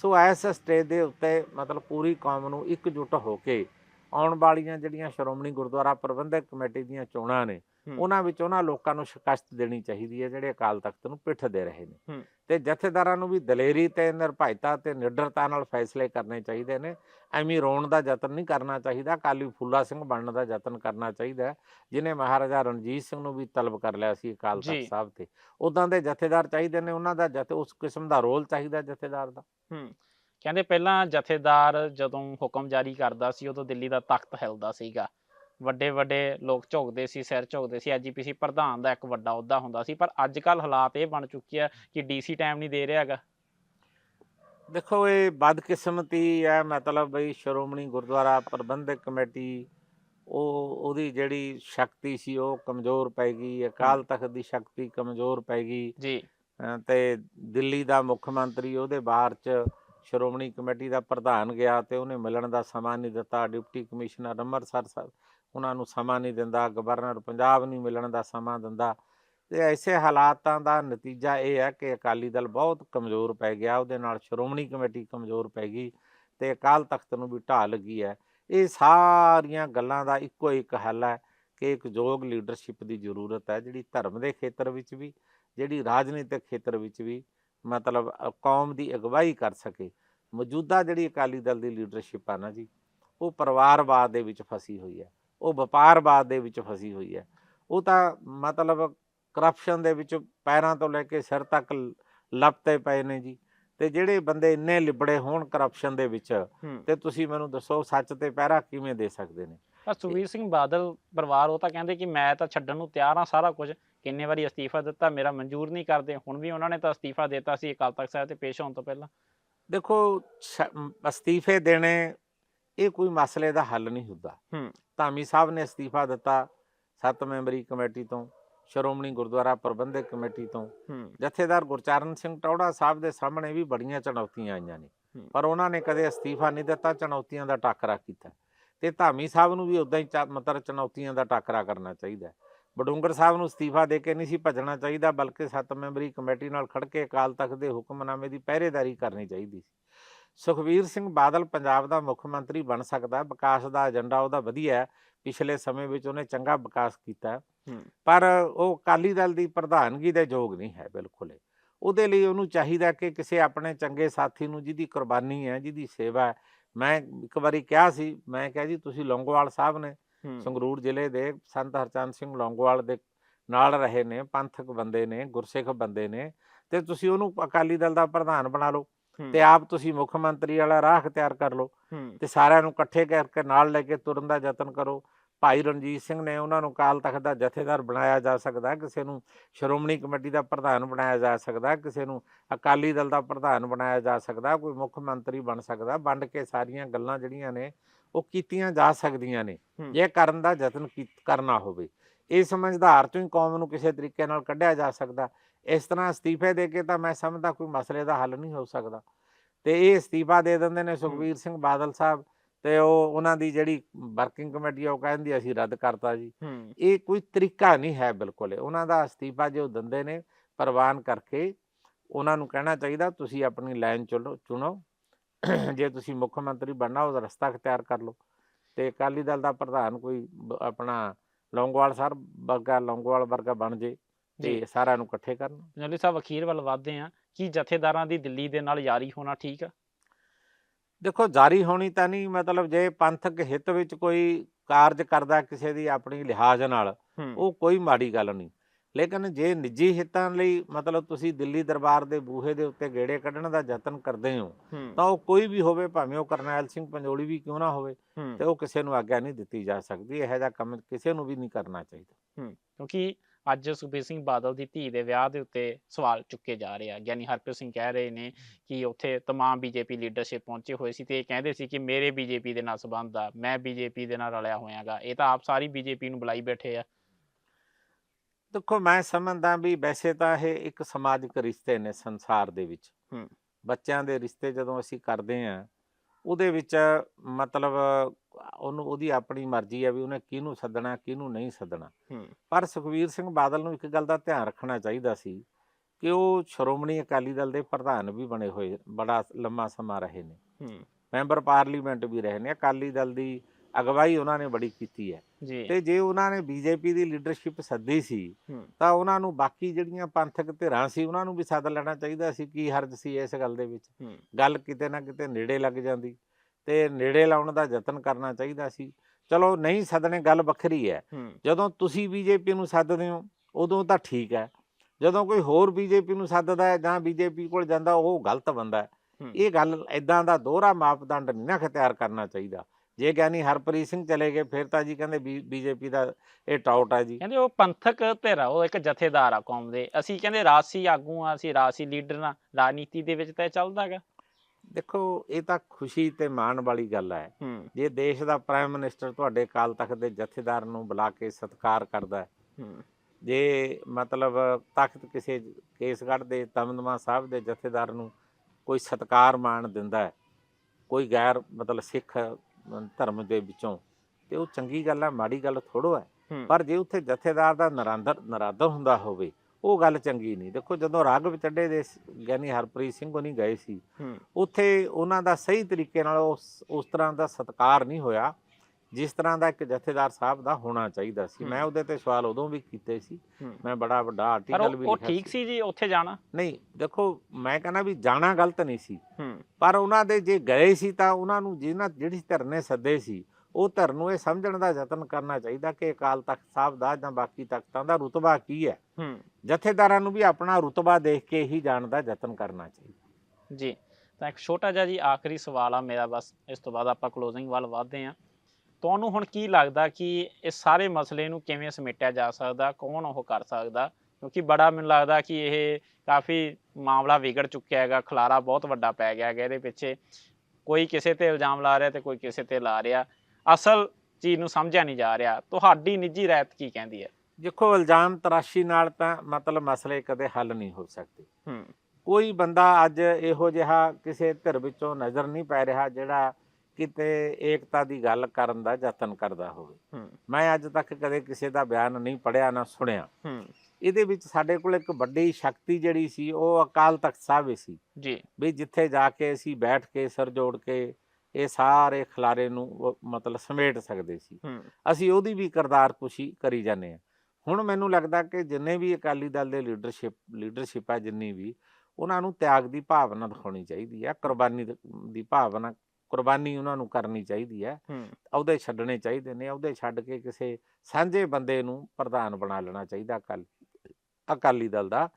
ਸੋ ਇਸ ਸਟੇਜ ਦੇ ਉੱਤੇ ਮਤਲਬ ਪੂਰੀ ਕੌਮ ਨੂੰ ਇਕਜੁੱਟ ਹੋ ਕੇ ਆਉਣ ਵਾਲੀਆਂ ਜਿਹੜੀਆਂ ਸ਼੍ਰੋਮਣੀ ਗੁਰਦੁਆਰਾ ਪ੍ਰਬੰਧਕ ਕਮੇਟੀ ਦੀਆਂ ਚੋਣਾਂ ਨੇ। ਉਹਨਾਂ ਵਿੱਚ ਉਹਨਾਂ ਲੋਕਾਂ ਨੂੰ ਸ਼ਿਕਸਤ ਦੇਣੀ ਚਾਹੀਦੀ ਹੈ ਜਿਹੜੇ ਅਕਾਲ ਤਖਤ ਨੂੰ ਪਿੱਠ ਦੇ ਰਹੇ। ਨੇ। ਤੇ ਜਥੇਦਾਰਾਂ ਨੂੰ ਵੀ ਦਲੇਰੀ ਤੇ ਨਿਰਭੈਤਾ ਤੇ ਨਿਡਰਤਾ ਨਾਲ ਫੈਸਲੇ ਕਰਨੇ ਚਾਹੀਦੇ ਨੇ। ਐਵੇਂ ਰੋਣ ਦਾ ਯਤਨ ਨਹੀਂ ਕਰਨਾ ਚਾਹੀਦਾ ਕਾਲੀ ਫੂਲਾ ਸਿੰਘ ਬਣਨ ਦਾ ਯਤਨ ਕਰਨਾ ਚਾਹੀਦਾ ਜਿਨੇ ਮਹਾਰਾਜਾ ਰਣਜੀਤ ਸਿੰਘ ਨੂੰ ਵੀ ਤਲਬ ਕਰ ਲਿਆ ਸੀ ਅਕਾਲ। ਤਖਤ ਸਾਹਿਬ ਤੇ। ਉਦਾਂ ਦੇ ਜਥੇਦਾਰ ਚਾਹੀਦੇ ਨੇ ਉਹਨਾਂ ਦਾ ਜਥੇ ਉਸ ਕਿਸਮ ਦਾ ਰੋਲ ਚਾਹੀਦਾ ਜਥੇਦਾਰ ਦਾ। ਹੂੰ। ਕਹਿੰਦੇ ਪਹਿਲਾਂ ਜਥੇਦਾਰ ਜਦੋਂ ਹੁਕਮ ਜਾਰੀ ਕਰਦਾ ਸੀ ਉਦੋਂ ਦਿੱਲੀ ਦਾ ਤਖਤ ਹਿਲਦਾ ਸੀਗਾ। ਵੱਡੇ ਵੱਡੇ ਲੋਕ ਝੁਕਦੇ ਸੀ ਸਿਰ ਝੁਕਦੇ ਸੀ ਐਜੀਪੀਸੀ ਪ੍ਰਧਾਨ ਦਾ ਇੱਕ ਵੱਡਾ ਅਹੁਦਾ ਹੁੰਦਾ ਸੀ ਪਰ ਅੱਜ ਕੱਲ ਹਾਲਾਤ ਇਹ ਬਣ ਚੁੱਕੇ ਆ ਕਿ ਡੀਸੀ ਟਾਈਮ ਨਹੀਂ ਦੇ ਰਿਹਾ ਹੈਗਾ। ਦੇਖੋ ਇਹ ਬਦਕਿਸਮਤੀ ਹੈ ਮਤਲਬ ਬਈ ਸ਼੍ਰੋਮਣੀ ਗੁਰਦੁਆਰਾ ਪ੍ਰਬੰਧਕ ਕਮੇਟੀ ਉਹ ਉਹਦੀ ਜਿਹੜੀ ਸ਼ਕਤੀ ਸੀ ਉਹ ਕਮਜ਼ੋਰ ਪੈ ਗਈ ਅਕਾਲ ਤਖਤ ਦੀ ਸ਼ਕਤੀ ਕਮਜ਼ੋਰ ਪੈ ਗਈ। ਜੀ। ਤੇ ਦਿੱਲੀ ਦਾ ਮੁੱਖ ਮੰਤਰੀ ਉਹਦੇ ਬਾਹਰ ਚ ਸ਼੍ਰੋਮਣੀ ਕਮੇਟੀ ਦਾ ਪ੍ਰਧਾਨ ਗਿਆ ਤੇ ਉਹਨੇ ਮਿਲਣ ਦਾ ਸਮਾਂ ਨਹੀਂ ਦਿੱਤਾ ਡਿਪਟੀ ਕਮਿਸ਼ਨਰ ਅੰਮ੍ਰਿਤਸਰ ਸਾਹਿਬ ਉਹਨਾਂ ਨੂੰ ਸਮਾਂ ਨਹੀਂ ਦਿੰਦਾ ਗਵਰਨਰ ਪੰਜਾਬ ਨਹੀਂ ਮਿਲਣ ਦਾ ਸਮਾਂ ਦਿੰਦਾ। ਤੇ ਐਸੇ ਹਾਲਾਤਾਂ ਦਾ ਨਤੀਜਾ ਇਹ ਹੈ ਕਿ ਅਕਾਲੀ ਦਲ ਬਹੁਤ ਕਮਜ਼ੋਰ ਪੈ ਗਿਆ, ਉਹਦੇ ਨਾਲ ਸ਼੍ਰੋਮਣੀ ਕਮੇਟੀ ਕਮਜ਼ੋਰ ਪੈ ਗਈ ਤੇ ਅਕਾਲ ਤਖਤ ਨੂੰ ਵੀ ਢਾਹ ਲੱਗੀ ਹੈ। ਇਹ ਸਾਰੀਆਂ ਗੱਲਾਂ ਦਾ ਇੱਕੋ ਇੱਕ ਹੱਲ ਹੈ ਕਿ ਇੱਕ ਯੋਗ ਲੀਡਰਸ਼ਿਪ ਦੀ ਜ਼ਰੂਰਤ ਹੈ, ਜਿਹੜੀ ਧਰਮ ਦੇ ਖੇਤਰ ਵਿੱਚ ਵੀ, ਜਿਹੜੀ ਰਾਜਨੀਤਿਕ ਖੇਤਰ ਵਿੱਚ ਵੀ ਮਤਲਬ ਕੌਮ ਦੀ ਅਗਵਾਈ ਕਰ ਸਕੇ। ਮੌਜੂਦਾ ਜਿਹੜੀ ਅਕਾਲੀ ਦਲ ਦੀ ਲੀਡਰਸ਼ਿਪ ਆ ਨਾ ਜੀ, ਉਹ ਪਰਿਵਾਰਵਾਦ ਦੇ ਵਿੱਚ ਫਸੀ ਹੋਈ ਹੈ। ਉਹ ਵਪਾਰਵਾਦ ਦੇ ਵਿੱਚ ਫਸੀ ਹੋਈ ਹੈ। ਉਹ ਤਾਂ ਮਤਲਬ ਕਰਪਸ਼ਨ ਦੇ ਵਿੱਚ ਪੈਰਾਂ ਤੋਂ ਲੈ ਕੇ ਸਿਰ ਤੱਕ ਲ- ਲਪਟੇ ਪਏ ਨੇ ਜੀ। ਤੇ ਜਿਹੜੇ ਬੰਦੇ ਇੰਨੇ ਲਿਬੜੇ ਹੋਣ ਕਰਪਸ਼ਨ ਦੇ ਵਿੱਚ ਤੇ ਤੁਸੀਂ ਮੈਨੂੰ ਦੱਸੋ ਸੱਚ ਤੇ ਪਹਿਰਾ ਕਿਵੇਂ ਦੇ ਸਕਦੇ ਨੇ? ਪਰ ਸੁਖਬੀਰ ਸਿੰਘ ਬਾਦਲ ਪਰਿਵਾਰ ਉਹ ਤਾਂ ਕਹਿੰਦੇ ਕਿ ਮੈਂ ਤਾਂ ਛੱਡਣ ਨੂੰ ਤਿਆਰ ਹਾਂ ਸਾਰਾ ਕੁਝ। ਕਿੰਨੇ ਵਾਰੀ ਅਸਤੀਫਾ ਦਿੱਤਾ ਮੇਰਾ ਮਨਜ਼ੂਰ ਨਹੀਂ ਕਰਦੇ। ਹੁਣ ਵੀ ਉਹਨਾਂ ਨੇ ਤਾਂ ਅਸਤੀਫਾ ਦਿੱਤਾ ਸੀ ਅਕਾਲ ਤਖਤ ਸਾਹਿਬ ਤੇ ਪੇਸ਼ ਹੋਣ ਤੋਂ ਪਹਿਲਾਂ। ਦੇਖੋ ਅਸਤੀਫੇ ਦੇਣੇ ਇਹ ਕੋਈ ਮਸਲੇ ਦਾ ਹੱਲ ਨਹੀਂ ਹੁੰਦਾ ਹੂੰ। ਧਾਮੀ ਸਾਹਿਬ ਨੇ ਅਸਤੀਫਾ ਦਿੱਤਾ ਸੱਤ ਮੈਂਬਰੀ ਕਮੇਟੀ ਤੋਂ ਸ਼੍ਰੋਮਣੀ ਗੁਰਦੁਆਰਾ ਪ੍ਰਬੰਧਕ ਕਮੇਟੀ ਤੋਂ ਜਥੇਦਾਰ ਗੁਰਚਰਨ ਸਿੰਘ ਟੌੜਾ ਸਾਹਿਬ ਦੇ ਸਾਹਮਣੇ ਵੀ ਬੜੀਆਂ ਚੁਣੌਤੀਆਂ ਆਈਆਂ ਨੇ। ਪਰ ਉਹਨਾਂ ਨੇ ਕਦੇ ਅਸਤੀਫਾ ਨਹੀਂ ਦਿੱਤਾ ਚੁਣੌਤੀਆਂ ਦਾ ਟਾਕਰਾ ਕੀਤਾ ਤੇ ਧਾਮੀ ਸਾਹਿਬ ਨੂੰ ਵੀ ਉਦਾਂ ਹੀ ਮਤਲਬ ਚੁਣੌਤੀਆਂ ਦਾ ਟਾਕਰਾ ਕਰਨਾ ਚਾਹੀਦਾ। ਬਡੂੰਗਰ ਸਾਹਿਬ ਨੂੰ ਅਸਤੀਫਾ ਦੇ ਕੇ ਨਹੀਂ ਸੀ ਭੱਜਣਾ ਚਾਹੀਦਾ ਬਲਕਿ ਸੱਤ ਮੈਂਬਰੀ ਕਮੇਟੀ ਨਾਲ ਖੜ ਕੇ ਅਕਾਲ ਤਖਤ ਦੇ ਹੁਕਮਨਾਮੇ ਦੀ ਪਹਿਰੇਦਾਰੀ ਕਰਨੀ ਚਾਹੀਦੀ ਸੀ ਸੁਖਵੀਰ ਸਿੰਘ ਬਾਦਲ ਪੰਜਾਬ ਦਾ ਮੁੱਖ ਮੰਤਰੀ ਬਣ ਸਕਦਾ। ਵਿਕਾਸ ਦਾ ਏਜੰਡਾ ਉਹਦਾ ਵਧੀਆ ਪਿਛਲੇ ਸਮੇਂ ਵਿੱਚ ਉਹਨੇ ਚੰਗਾ ਵਿਕਾਸ ਕੀਤਾ ਪਰ ਉਹ ਅਕਾਲੀ ਦਲ ਦੀ ਪ੍ਰਧਾਨਗੀ ਦੇ ਯੋਗ ਨਹੀਂ ਹੈ ਬਿਲਕੁਲ। ਉਹਦੇ ਲਈ ਉਹਨੂੰ ਚਾਹੀਦਾ ਕਿ ਕਿਸੇ ਆਪਣੇ ਚੰਗੇ ਸਾਥੀ ਨੂੰ ਜਿਹਦੀ ਕੁਰਬਾਨੀ ਹੈ ਜਿਹਦੀ ਸੇਵਾ ਮੈਂ ਇੱਕ ਵਾਰੀ ਕਿਹਾ ਸੀ ਮੈਂ ਕਿਹਾ ਜੀ ਤੁਸੀਂ ਲੌਂਗੋਵਾਲ ਸਾਹਿਬ ਨੇ ਸੰਗਰੂਰ ਜ਼ਿਲ੍ਹੇ ਦੇ ਸੰਤ ਹਰਚੰਦ ਸਿੰਘ ਲੌਂਗੋਵਾਲ ਦੇ ਨਾਲ ਰਹੇ ਨੇ ਪੰਥਕ ਬੰਦੇ ਨੇ ਗੁਰਸਿੱਖ ਬੰਦੇ ਨੇ ਤੇ ਤੁਸੀਂ ਉਹਨੂੰ ਅਕਾਲੀ ਦਲ ਦਾ ਪ੍ਰਧਾਨ ਬਣਾ ਲਓ ਤੇ ਆਪ ਤੁਸੀਂ ਮੁੱਖ ਮੰਤਰੀ ਵਾਲਾ ਰਾਹ ਅਖਤਿਆਰ ਕਰ ਲਓ ਤੇ ਸਾਰਿਆਂ ਨੂੰ ਇਕੱਠੇ ਕਰਕੇ ਨਾਲ ਲੈ ਕੇ ਤੁਰਨ ਦਾ ਯਤਨ ਕਰੋ। ਭਾਈ ਰਣਜੀਤ ਸਿੰਘ ਨੇ ਉਹਨਾਂ ਨੂੰ ਕਾਲ ਤਖਤ ਦਾ ਜਥੇਦਾਰ ਬਣਾਇਆ ਜਾ ਸਕਦਾ ਕਿਸੇ ਨੂੰ ਸ਼੍ਰੋਮਣੀ ਕਮੇਟੀ ਦਾ ਪ੍ਰਧਾਨ ਬਣਾਇਆ ਜਾ ਸਕਦਾ ਕਿਸੇ ਨੂੰ ਅਕਾਲੀ ਦਲ ਦਾ ਪ੍ਰਧਾਨ ਬਣਾਇਆ ਜਾ ਸਕਦਾ ਕੋਈ ਮੁੱਖ ਮੰਤਰੀ ਬਣ ਸਕਦਾ ਵੰਡ ਕੇ ਸਾਰੀਆਂ ਗੱਲਾਂ ਜਿਹੜੀਆਂ ਨੇ ਉਹ ਕੀਤੀਆਂ ਜਾ ਸਕਦੀਆਂ ਨੇ। ਹੂੰ। ਜੇ ਕਰਨ ਦਾ ਯਤਨ ਕਰਨਾ ਹੋਵੇ। ਇਹ ਸਮਝਦਾਰ ਤੋਂ ਹੀ ਕੌਮ ਨੂੰ ਕਿਸੇ ਤਰੀਕੇ ਨਾਲ ਕੱਢਿਆ ਜਾ ਸਕਦਾ। ਇਸ ਤਰ੍ਹਾਂ ਅਸਤੀਫੇ ਦੇ ਕੇ ਤਾਂ ਮੈਂ ਸਮਝਦਾ ਕੋਈ ਮਸਲੇ ਦਾ ਹੱਲ ਨਹੀਂ ਹੋ ਸਕਦਾ। ਤੇ ਇਹ ਅਸਤੀਫਾ ਦੇ ਦਿੰਦੇ ਨੇ ਸੁਖਬੀਰ ਸਿੰਘ ਬਾਦਲ ਸਾਹਿਬ ਤੇ ਉਹ ਉਹਨਾਂ ਦੀ ਜਿਹੜੀ ਵਰਕਿੰਗ ਕਮੇਟੀ ਆ ਉਹ ਕਹਿੰਦੀ ਅਸੀਂ ਰੱਦ ਕਰਤਾ ਜੀ। ਇਹ ਕੋਈ ਤਰੀਕਾ ਨਹੀਂ ਹੈ ਬਿਲਕੁਲ। ਉਹਨਾਂ ਦਾ ਅਸਤੀਫਾ ਜੋ ਦਿੰਦੇ ਨੇ ਪ੍ਰਵਾਨ ਕਰਕੇ ਉਹਨਾਂ ਨੂੰ ਕਹਿਣਾ ਚਾਹੀਦਾ ਤੁਸੀਂ ਆਪਣੀ ਲਾਈਨ ਚੁਣੋ ਚੁਣੋ। ਜੇ ਤੁਸੀਂ ਮੁੱਖ ਮੰਤਰੀ ਬਣਨਾ ਉਹਦਾ ਰਸਤਾ ਅਖਤਿਆਰ ਕਰ ਲਓ। ਤੇ ਅਕਾਲੀ ਦਲ ਦਾ ਪ੍ਰਧਾਨ ਕੋਈ ਆਪਣਾ ਲੌਂਗੋਵਾਲ ਸਰ ਵਰਗਾ ਲੌਂਗੋਵਾਲ ਵਰਗਾ ਬਣ ਜੇ। ਤੇ ਸਾਰਿਆਂ ਨੂੰ ਇਕੱਠੇ ਕਰਨ। ਜਨਰਲੀ ਸਾਹਿਬ ਅਖੀਰ ਵੱਲ ਵਧਦੇ ਆ ਕੀ ਜਥੇਦਾਰਾਂ ਦੀ ਦਿੱਲੀ ਦੇ ਨਾਲ ਯਾਰੀ ਹੋਣਾ ਠੀਕ ਆ? ਦੇਖੋ ਜਾਰੀ ਹੋਣੀ ਤਾਂ ਨਹੀਂ ਮਤਲਬ ਜੇ ਪੰਥਕ ਹਿੱਤ ਵਿੱਚ ਕੋਈ ਕਾਰਜ ਕਰਦਾ ਕਿਸੇ ਦੀ ਆਪਣੀ ਲਿਹਾਜ਼ ਨਾਲ ਉਹ ਕੋਈ ਮਾੜੀ ਗੱਲ ਨਹੀਂ। ਲੇਕਿਨ ਜੇ ਨਿੱਜੀ ਹਿੱਤਾਂ ਲਈ ਮਤਲਬ ਤੁਸੀਂ ਦਿੱਲੀ ਦਰਬਾਰ ਦੇ ਬੂਹੇ ਦੇ ਉੱਤੇ ਗੇੜੇ ਕੱਢਣ ਦਾ ਯਤਨ ਕਰਦੇ ਹੋ ਤਾਂ ਉਹ ਕੋਈ ਵੀ ਹੋਵੇ ਭਾਵੇਂ ਉਹ ਕਰਨੈਲ ਸਿੰਘ ਪੰਜੋਲੀ ਵੀ ਕਿਉਂ ਨਾ ਹੋਵੇ ਤੇ ਉਹ ਕਿਸੇ ਨੂੰ ਆਗਿਆ ਨਹੀਂ ਦਿੱਤੀ ਜਾ ਸਕਦੀ। ਇਹੋ ਜਿਹਾ ਕੰਮ ਕਿਸੇ ਨੂੰ ਵੀ ਨਹੀਂ ਕਰਨਾ ਚਾਹੀਦਾ। ਕਿਉਂਕਿ ਅੱਜ ਸੁਖਬੀਰ ਸਿੰਘ ਬਾਦਲ ਦੀ ਧੀ ਦੇ ਵਿਆਹ ਦੇ ਉੱਤੇ ਸਵਾਲ ਚੁੱਕੇ ਜਾ ਰਹੇ ਆ ਗਿਆਨੀ ਹਰਪ੍ਰੀਤ ਸਿੰਘ ਕਹਿ ਰਹੇ ਨੇ ਕਿ ਉੱਥੇ तमाम ਬੀਜੇਪੀ ਲੀਡਰਸ਼ਿਪ ਪਹੁੰਚੇ ਹੋਏ ਸੀ ਤੇ ਇਹ ਕਹਿੰਦੇ ਸੀ ਕਿ ਮੇਰੇ ਬੀਜੇਪੀ ਦੇ ਨਾਲ ਸੰਬੰਧ ਆ ਮੈਂ ਬੀਜੇਪੀ ਦੇ ਨਾਲ ਰਲਿਆ ਹੋਇਆਗਾ ਇਹ ਤਾਂ ਆਪ ਸਾਰੀ ਬੀਜੇਪੀ ਨੂੰ ਬੁਲਾਈ ਬੈਠੇ ਆ ਦੇਖੋ ਮੈਂ ਸਮਝਦਾ ਵੀ ਵੈਸੇ ਤਾਂ ਇਹ ਇੱਕ ਸਮਾਜਿਕ ਰਿਸ਼ਤੇ ਨੇ ਸੰਸਾਰ ਦੇ ਵਿੱਚ ਹੂੰ। ਬੱਚਿਆਂ ਦੇ ਰਿਸ਼ਤੇ ਜਦੋਂ ਅਸੀਂ ਕਰਦੇ ਆਂ ਉਹਦੇ ਵਿੱਚ ਮਤਲਬ ਉਹਨੂੰ ਉਹਦੀ ਆਪਣੀ ਮਰਜ਼ੀ ਹੈ ਵੀ ਉਹਨੇ ਕਿਹਨੂੰ ਸੱਦਣਾ ਕਿਹਨੂੰ ਨਹੀਂ ਸੱਦਣਾ। ਪਰ ਸੁਖਵੀਰ ਸਿੰਘ ਬਾਦਲ ਨੂੰ ਇੱਕ ਗੱਲ ਦਾ ਧਿਆਨ ਰੱਖਣਾ ਚਾਹੀਦਾ ਸੀ ਕਿ ਉਹ ਸ਼੍ਰੋਮਣੀ ਅਕਾਲੀ ਦਲ ਦੇ ਪ੍ਰਧਾਨ ਵੀ ਬਣੇ ਹੋਏ ਬੜਾ ਲੰਮਾ ਸਮਾਂ ਰਹੇ ਨੇ। ਮੈਂਬਰ ਪਾਰਲੀਮੈਂਟ ਵੀ ਰਹੇ ਨੇ। ਅਕਾਲੀ ਦਲ ਦੀ ਅਗਵਾਈ ਉਹਨਾਂ ਨੇ ਬੜੀ ਕੀਤੀ ਹੈ। ਤੇ ਜੇ ਉਹਨਾਂ ਨੇ ਬੀਜੇਪੀ ਦੀ ਲੀਡਰਸ਼ਿਪ ਸੱਦੀ ਸੀ ਤਾਂ ਉਹਨਾਂ ਨੂੰ ਬਾਕੀ ਜਿਹੜੀਆਂ ਪੰਥਕ ਧਿਰਾਂ ਸੀ ਉਹਨਾਂ ਨੂੰ ਵੀ ਸੱਦ ਲੈਣਾ ਚਾਹੀਦਾ ਸੀ ਕੀ ਹਰਜ ਸੀ ਇਸ ਗੱਲ ਦੇ ਵਿੱਚ। ਗੱਲ ਕਿਤੇ ਨਾ ਕਿਤੇ ਨੇੜੇ ਲੱਗ ਜਾਂਦੀ ਤੇ ਨੇੜੇ ਲਾਉਣ ਦਾ ਯਤਨ ਕਰਨਾ ਚਾਹੀਦਾ ਸੀ। ਚਲੋ ਨਹੀਂ ਸੱਦਣੇ ਗੱਲ ਵੱਖਰੀ ਹੈ। ਜਦੋਂ ਤੁਸੀਂ ਬੀਜੇਪੀ ਨੂੰ ਸੱਦਦੇ ਹੋ ਉਦੋਂ ਤਾਂ ਠੀਕ ਹੈ। ਜਦੋਂ ਕੋਈ ਹੋਰ ਬੀਜੇਪੀ ਨੂੰ ਸੱਦਦਾ ਹੈ ਜਾਂ ਬੀਜੇਪੀ ਕੋਲ ਜਾਂਦਾ ਉਹ ਗਲਤ ਬੰਦਾ ਹੂੰ। ਇਹ ਗੱਲ ਇਦਾਂ ਦਾ ਦੋਹਰਾ ਮਾਪਦੰਡ ਨਹੀਂ ਨਾ ਖਤਿਆਰ ਕਰਨਾ ਚਾਹੀਦਾ। ਜੇ ਗਿਆਨੀ ਹਰਪ੍ਰੀਤ ਸਿੰਘ ਚਲੇ ਗਏ ਫਿਰ ਤਾਂ ਜੀ ਕਹਿੰਦੇ ਬੀਜੇਪੀ ਦਾ ਇਹ ਟਾਊਟ ਹੈ ਜੀ। ਕਹਿੰਦੇ ਉਹ ਪੰਥਕ ਧਿਰ ਆ ਉਹ ਇੱਕ ਜਥੇਦਾਰ ਆ ਕੌਮ ਦੇ। ਅਸੀਂ ਕਹਿੰਦੇ ਰਾਜਸੀ ਆਗੂ ਆ ਅਸੀਂ ਰਾਜਸੀ ਲੀਡਰ ਨਾ ਰਾਜਨੀਤੀ ਦੇ ਵਿੱਚ ਤਾਂ ਇਹ ਚੱਲਦਾ ਹੈਗਾ। ਦੇਖੋ ਇਹ ਤਾਂ ਖੁਸ਼ੀ ਤੇ ਮਾਣ ਵਾਲੀ ਗੱਲ ਹੈ। ਜੇ ਦੇਸ਼ ਦਾ ਪ੍ਰਾਈਮ ਮਿਨਿਸਟਰ ਤੁਹਾਡੇ ਕਾਲ ਤਖਤ ਦੇ ਜਥੇਦਾਰ ਨੂੰ ਬੁਲਾ ਕੇ ਸਤਿਕਾਰ ਕਰਦਾ ਹੈ ਜੇ ਮਤਲਬ ਤਖਤ ਕਿਸੇ ਕੇਸਗੜ੍ਹ ਦੇ ਦਮਦਮਾ ਸਾਹਿਬ ਦੇ ਜਥੇਦਾਰ ਨੂੰ ਕੋਈ ਸਤਿਕਾਰ ਮਾਣ ਦਿੰਦਾ ਹੈ ਕੋਈ ਗੈਰ ਮਤਲਬ ਸਿੱਖ ਧਰਮ ਦੇ ਵਿੱਚੋਂ। ਤੇ ਉਹ ਚੰਗੀ ਗੱਲ ਹੈ ਮਾੜੀ ਗੱਲ ਥੋੜੋ ਹੈ। ਪਰ ਜੇ ਉੱਥੇ ਜਥੇਦਾਰ ਦਾ ਨਰਾਦਰ ਨਰਾਦਰ ਹੁੰਦਾ ਹੋਵੇ ਉਹ ਗੱਲ ਚੰਗੀ ਨਹੀਂ। ਦੇਖੋ ਜਦੋਂ ਰਾਗ ਵਿਚੱਡੇ ਦੇ ਗਿਆਨੀ ਹਰਪ੍ਰੀਤ ਸਿੰਘ ਉਹਨੀ ਗਏ ਸੀ ਉੱਥੇ ਉਹਨਾਂ ਦਾ ਸਹੀ ਤਰੀਕੇ ਨਾਲ ਉਸ ਉਸ ਤਰ੍ਹਾਂ ਦਾ ਸਤਿਕਾਰ ਨਹੀਂ ਹੋਇਆ। ਜਿਸ ਤਰ੍ਹਾਂ ਦਾ ਇੱਕ ਜਥੇਦਾਰ ਸਾਹਿਬ ਦਾ ਹੋਣਾ ਚਾਹੀਦਾ ਸੀ। ਮੈਂ। ਉਹਦੇ ਤੇ ਸਵਾਲ ਉਦੋਂ ਵੀ ਕੀਤੇ ਸੀ। ਮੈਂ ਬੜਾ ਵੱਡਾ ਆਰਟੀਕਲ ਉਹ ਵੀ ਉਹ ਲਿਖਿਆ ਠੀਕ ਸੀ। ਜੀ ਉੱਥੇ ਜਾਣਾ? ਨਹੀਂ ਦੇਖੋ ਮੈਂ ਕਹਿੰਦਾ ਵੀ ਜਾਣਾ ਗਲਤ ਨਹੀਂ ਸੀ। ਪਰ ਉਹਨਾਂ ਦੇ ਜੇ ਗਏ ਸੀ ਤਾਂ ਉਹਨਾਂ ਨੂੰ ਜਿਹਨਾਂ ਜਿਹੜੀ ਧਿਰ ਨੇ ਸੱਦੇ ਸੀ ਉਹ ਧਿਰ ਨੂੰ ਇਹ ਸਮਝਣ ਦਾ ਯਤਨ ਕਰਨਾ ਚਾਹੀਦਾ ਕਿ ਅਕਾਲ ਤਖਤ ਸਾਹਿਬ ਦਾ ਜਾਂ ਬਾਕੀ ਤਖਤਾਂ ਦਾ ਰੁਤਬਾ ਕੀ ਹੈ। ਜਥੇਦਾਰਾਂ ਨੂੰ ਵੀ ਆਪਣਾ ਰੁਤਬਾ ਦੇਖ ਕੇ ਹੀ ਜਾਣ ਦਾ ਯਤਨ ਕਰਨਾ ਚਾਹੀਦਾ। ਜੀ ਤਾਂ ਇੱਕ ਛੋਟਾ ਜਿਹਾ ਜੀ ਆਖਰੀ ਸਵਾਲ ਆ ਮੇਰਾ ਬਸ। ਇਸ ਤੋਂ ਬਾਅਦ ਆਪਾਂ ਕਲੋਜ਼ਿੰਗ ਵੱਲ ਵਧਦੇ ਹਾਂ। ਤੁਹਾਨੂੰ ਹੁਣ ਕੀ ਲੱਗਦਾ ਕਿ ਇਸ ਸਾਰੇ ਮਸਲੇ ਨੂੰ ਕਿਵੇਂ ਸਮੇਟਿਆ ਜਾ ਸਕਦਾ ਕੌਣ ਉਹ ਕਰ ਸਕਦਾ? ਕਿਉਂਕਿ ਬੜਾ ਮੈਨੂੰ ਲੱਗਦਾ ਕਿ ਇਹ ਕਾਫੀ ਮਾਮਲਾ ਵਿਗੜ ਚੁੱਕਿਆ ਹੈਗਾ ਖਲਾਰਾ ਬਹੁਤ ਵੱਡਾ ਪੈ ਗਿਆ ਹੈਗਾ ਇਹਦੇ ਪਿੱਛੇ। ਕੋਈ ਕਿਸੇ ਤੇ ਇਲਜ਼ਾਮ ਲਾ ਰਿਹਾ ਤੇ ਕੋਈ ਕਿਸੇ ਤੇ ਲਾ ਰਿਹਾ। ਅਸਲ ਚੀਜ਼ ਨੂੰ ਸਮਝਿਆ ਨਹੀਂ ਜਾ ਰਿਹਾ। ਤੁਹਾਡੀ ਨਿੱਜੀ ਰਾਇਤ ਕੀ ਕਹਿੰਦੀ ਹੈ? ਦੇਖੋ ਇਲਜ਼ਾਮ ਤਰਾਸ਼ੀ ਨਾਲ ਤਾਂ ਮਤਲਬ ਮਸਲੇ ਕਦੇ ਹੱਲ ਨਹੀਂ ਹੋ ਸਕਦੇ। ਹੂੰ। ਕੋਈ ਬੰਦਾ ਅੱਜ ਇਹੋ ਜਿਹਾ ਕਿਸੇ ਧਿਰ ਵਿੱਚੋਂ ਨਜ਼ਰ ਨਹੀਂ ਪੈ ਰਿਹਾ ਜਿਹੜਾ ਕਿਤੇ ਏਕਤਾ ਦੀ ਗੱਲ ਕਰਨ ਦਾ ਯਤਨ ਕਰਦਾ ਹੋਵੇ। ਮੈਂ ਅੱਜ ਤੱਕ ਕਦੇ ਕਿਸੇ ਦਾ ਬਿਆਨ ਨਹੀਂ ਪੜਿਆ ਨਾ ਸੁਣਿਆ। ਇਹਦੇ ਵਿੱਚ ਸਾਡੇ ਕੋਲ ਇੱਕ ਵੱਡੀ ਸ਼ਕਤੀ ਜਿਹੜੀ ਸੀ ਉਹ ਅਕਾਲ ਤਖਤ ਸਾਹਿਬ ਸੀ। ਜੀ। ਵੀ ਜਿੱਥੇ ਜਾ ਕੇ ਅਸੀਂ ਬੈਠ ਕੇ ਸਿਰ ਜੋੜ ਕੇ ਇਹ ਸਾਰੇ ਖਲਾਰੇ ਨੂੰ ਮਤਲਬ ਸਮੇਟ ਸਕਦੇ ਸੀ। ਅਸੀਂ ਉਹਦੀ ਵੀ ਕਰਦਾਰ ਕੁਸ਼ੀ ਕਰੀ ਜਾਂਦੇ ਹਾਂ। ਹੁਣ ਮੈਨੂੰ ਲੱਗਦਾ ਕਿ ਜਿੰਨੇ ਵੀ ਅਕਾਲੀ ਦਲ ਦੇ ਲੀਡਰਸ਼ਿਪ ਲੀਡਰਸ਼ਿਪ ਹੈ ਜਿੰਨੀ ਵੀ ਉਹਨਾਂ ਨੂੰ ਤਿਆਗ ਦੀ ਭਾਵਨਾ ਦਿਖਾਉਣੀ ਚਾਹੀਦੀ ਹੈ ਕੁਰਬਾਨੀ ਦੀ ਭਾਵਨਾ ਕੁਰਬਾਨੀ ਉਹਨਾਂ ਨੂੰ ਕਰਨੀ ਚਾਹੀਦੀ ਹੈ ਅਹੁਦੇ ਛੱਡਣੇ ਚਾਹੀਦੇ ਨੇ ਅਹੁਦੇ ਛੱਡ ਕੇ ਕਿਸੇ ਸਾਂਝੇ ਬੰਦੇ ਨੂੰ ਪ੍ਰਧਾਨ ਬਣਾ ਲੈਣਾ ਚਾਹੀਦਾ ਅਕਾਲੀ ਅਕਾਲੀ ਦਲ ਦਾ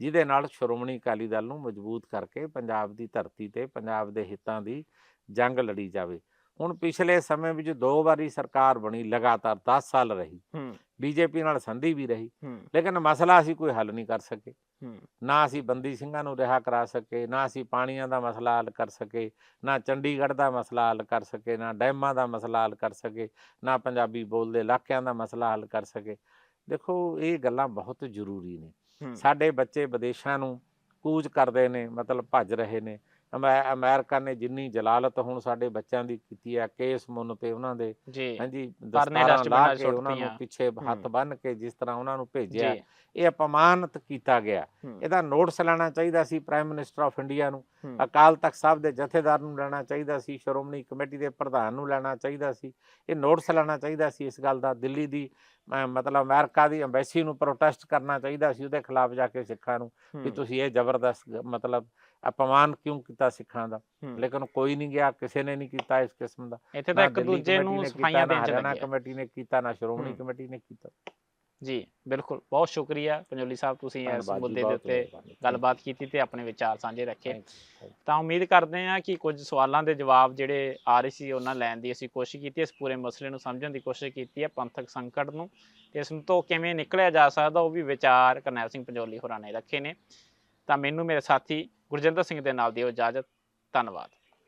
ਜਿਹਦੇ ਨਾਲ ਸ਼੍ਰੋਮਣੀ ਅਕਾਲੀ ਦਲ ਨੂੰ ਮਜ਼ਬੂਤ ਕਰਕੇ ਪੰਜਾਬ ਦੀ ਧਰਤੀ ਤੇ ਪੰਜਾਬ ਦੇ ਹਿੱਤਾਂ ਦੀ ਜੰਗ ਲੜੀ ਜਾਵੇ। ਹੁਣ ਪਿਛਲੇ ਸਮੇਂ ਵਿੱਚ ਦੋ ਵਾਰੀ ਸਰਕਾਰ ਬਣੀ ਲਗਾਤਾਰ 10 ਸਾਲ ਰਹੀ। ਹੂੰ। ਬੀਜੇਪੀ ਨਾਲ ਸੰਧੀ ਵੀ ਰਹੀ। ਲੇਕਿਨ ਮਸਲਾ ਅਸੀਂ ਕੋਈ ਹੱਲ ਨਹੀਂ ਕਰ ਸਕੇ। ਹੂੰ। ਨਾ ਅਸੀਂ ਬੰਦੀ ਸਿੰਘਾਂ ਨੂੰ ਰਿਹਾ ਕਰਾ ਸਕੇ ਨਾ ਅਸੀਂ ਪਾਣੀਆਂ ਦਾ ਮਸਲਾ ਹੱਲ ਕਰ ਸਕੇ ਨਾ ਚੰਡੀਗੜ੍ਹ ਦਾ ਮਸਲਾ ਹੱਲ ਕਰ ਸਕੇ ਨਾ ਡੈਮਾਂ ਦਾ ਮਸਲਾ ਹੱਲ ਕਰ ਸਕੇ ਨਾ ਪੰਜਾਬੀ ਬੋਲਦੇ ਇਲਾਕਿਆਂ ਦਾ ਮਸਲਾ ਹੱਲ ਕਰ ਸਕੇ। ਦੇਖੋ ਇਹ ਗੱਲਾਂ ਬਹੁਤ ਜ਼ਰੂਰੀ ਨੇ। ਸਾਡੇ ਬੱਚੇ ਵਿਦੇਸ਼ਾਂ ਨੂੰ ਕੂਚ ਕਰਦੇ ਨੇ ਮਤਲਬ ਭੱਜ ਰਹੇ ਨੇ। ਅਮਰੀਕਾ ਨੇ ਜਿੰਨੀ ਜਲਾਲਤ ਹੁਣ ਸਾਡੇ ਬੱਚਿਆਂ ਦੀ ਕੀਤੀ ਹੈ ਕੇਸ ਮੁੰਨ ਤੇ ਉਹਨਾਂ ਦੇ ਹਾਂਜੀ ਦਸਤਾਰਾਂ ਲਾ ਕੇ ਉਹਨਾਂ ਨੂੰ। ਪਿੱਛੇ ਹੱਥ। ਬੰਨ ਕੇ ਜਿਸ ਤਰ੍ਹਾਂ ਉਹਨਾਂ ਨੂੰ ਭੇਜਿਆ ਇਹ ਅਪਮਾਨਿਤ ਕੀਤਾ ਗਿਆ। ਇਹਦਾ ਨੋਟਿਸ ਲੈਣਾ ਚਾਹੀਦਾ ਸੀ ਪ੍ਰਾਈਮ ਮਿਨਿਸਟਰ ਆਫ ਇੰਡੀਆ ਨੂੰ। ਅਕਾਲ ਤਖਤ ਸਾਹਿਬ ਦੇ ਜਥੇਦਾਰ ਨੂੰ ਲੈਣਾ ਚਾਹੀਦਾ ਸੀ ਸ਼੍ਰੋਮਣੀ ਕਮੇਟੀ ਦੇ ਪ੍ਰਧਾਨ ਨੂੰ ਲੈਣਾ ਚਾਹੀਦਾ ਸੀ। ਇਹ ਨੋਟਿਸ ਲੈਣਾ ਚਾਹੀਦਾ ਸੀ ਇਸ ਗੱਲ ਦਾ ਦਿੱਲੀ ਦੀ ਮਤਲਬ ਅਮਰੀਕਾ ਦੀ ਐਮਬੈਸੀ ਨੂੰ ਪ੍ਰੋਟੈਸਟ ਕਰਨਾ ਚਾਹੀਦਾ ਸੀ ਉਹਦੇ ਖਿਲਾਫ ਜਾ ਕੇ ਸਿੱਖਾਂ ਨੂੰ ਹੂੰ, ਤੁਸੀਂ ਇਹ ਜ਼ਬਰਦਸਤ ਮਤਲਬ ਅਪਮਾਨ ਕਿਉਂ ਕੀਤਾ ਸਿੱਖਾਂ ਦਾ। ਲੇਕਿਨ ਕੋਈ ਨਹੀਂ ਗਿਆ ਕਿਸੇ ਨੇ ਨਹੀਂ ਕੀਤਾ ਇਸ ਕਿਸਮ ਦਾ ਇੱਥੇ ਤਾਂ ਇੱਕ ਦੂਜੇ ਨੂੰ ਸਫਾਈਆਂ ਦੇਣ ਚ ਲੱਗੇ। ਕਮੇਟੀ ਨੇ ਕੀਤਾ ਨਾ ਸ਼੍ਰੋਮਣੀ। ਕਮੇਟੀ ਨੇ ਕੀਤਾ ਜੀ ਬਿਲਕੁਲ ਬਹੁਤ ਸ਼ੁਕਰੀਆ ਪੰਜੋਲੀ ਸਾਹਿਬ ਤੁਸੀਂ ਇਸ ਮੁੱਦੇ ਦੇ ਉੱਤੇ। ਗੱਲਬਾਤ ਕੀਤੀ ਤੇ ਆਪਣੇ ਵਿਚਾਰ ਸਾਂਝੇ ਰੱਖੇ. ਤਾਂ ਉਮੀਦ ਕਰਦੇ ਹਾਂ ਕਿ ਕੁਝ ਸਵਾਲਾਂ ਦੇ ਜਵਾਬ ਜਿਹੜੇ ਆ ਰਹੇ ਸੀ ਉਹਨਾਂ ਲੈਣ ਦੀ ਅਸੀਂ ਕੋਸ਼ਿਸ਼ ਕੀਤੀ ਇਸ ਪੂਰੇ ਮਸਲੇ ਨੂੰ ਸਮਝਣ ਦੀ ਕੋਸ਼ਿਸ਼ ਕੀਤੀ ਹੈ ਪੰਥਕ ਸੰਕਟ ਨੂੰ ਤੇ ਇਸ ਨੂੰ ਤੋਂ ਕਿਵੇਂ ਨਿਕਲਿਆ ਜਾ ਸਕਦਾ ਉਹ ਵੀ ਵਿਚਾਰ ਕਰਨੈਲ ਸਿੰਘ ਪੰਜੋਲੀ ਹੋਰਾਂ ਨੇ ਰੱਖੇ ਨੇ ਤਾਂ ਮੈਨੂੰ ਮੇਰੇ ਸਾਥੀ ਗੁਰਜਿੰਦਰ ਸਿੰਘ ਦੇ ਨਾਲ ਦਿਓ ਇਜਾਜ਼ਤ। ਧੰਨਵਾਦ।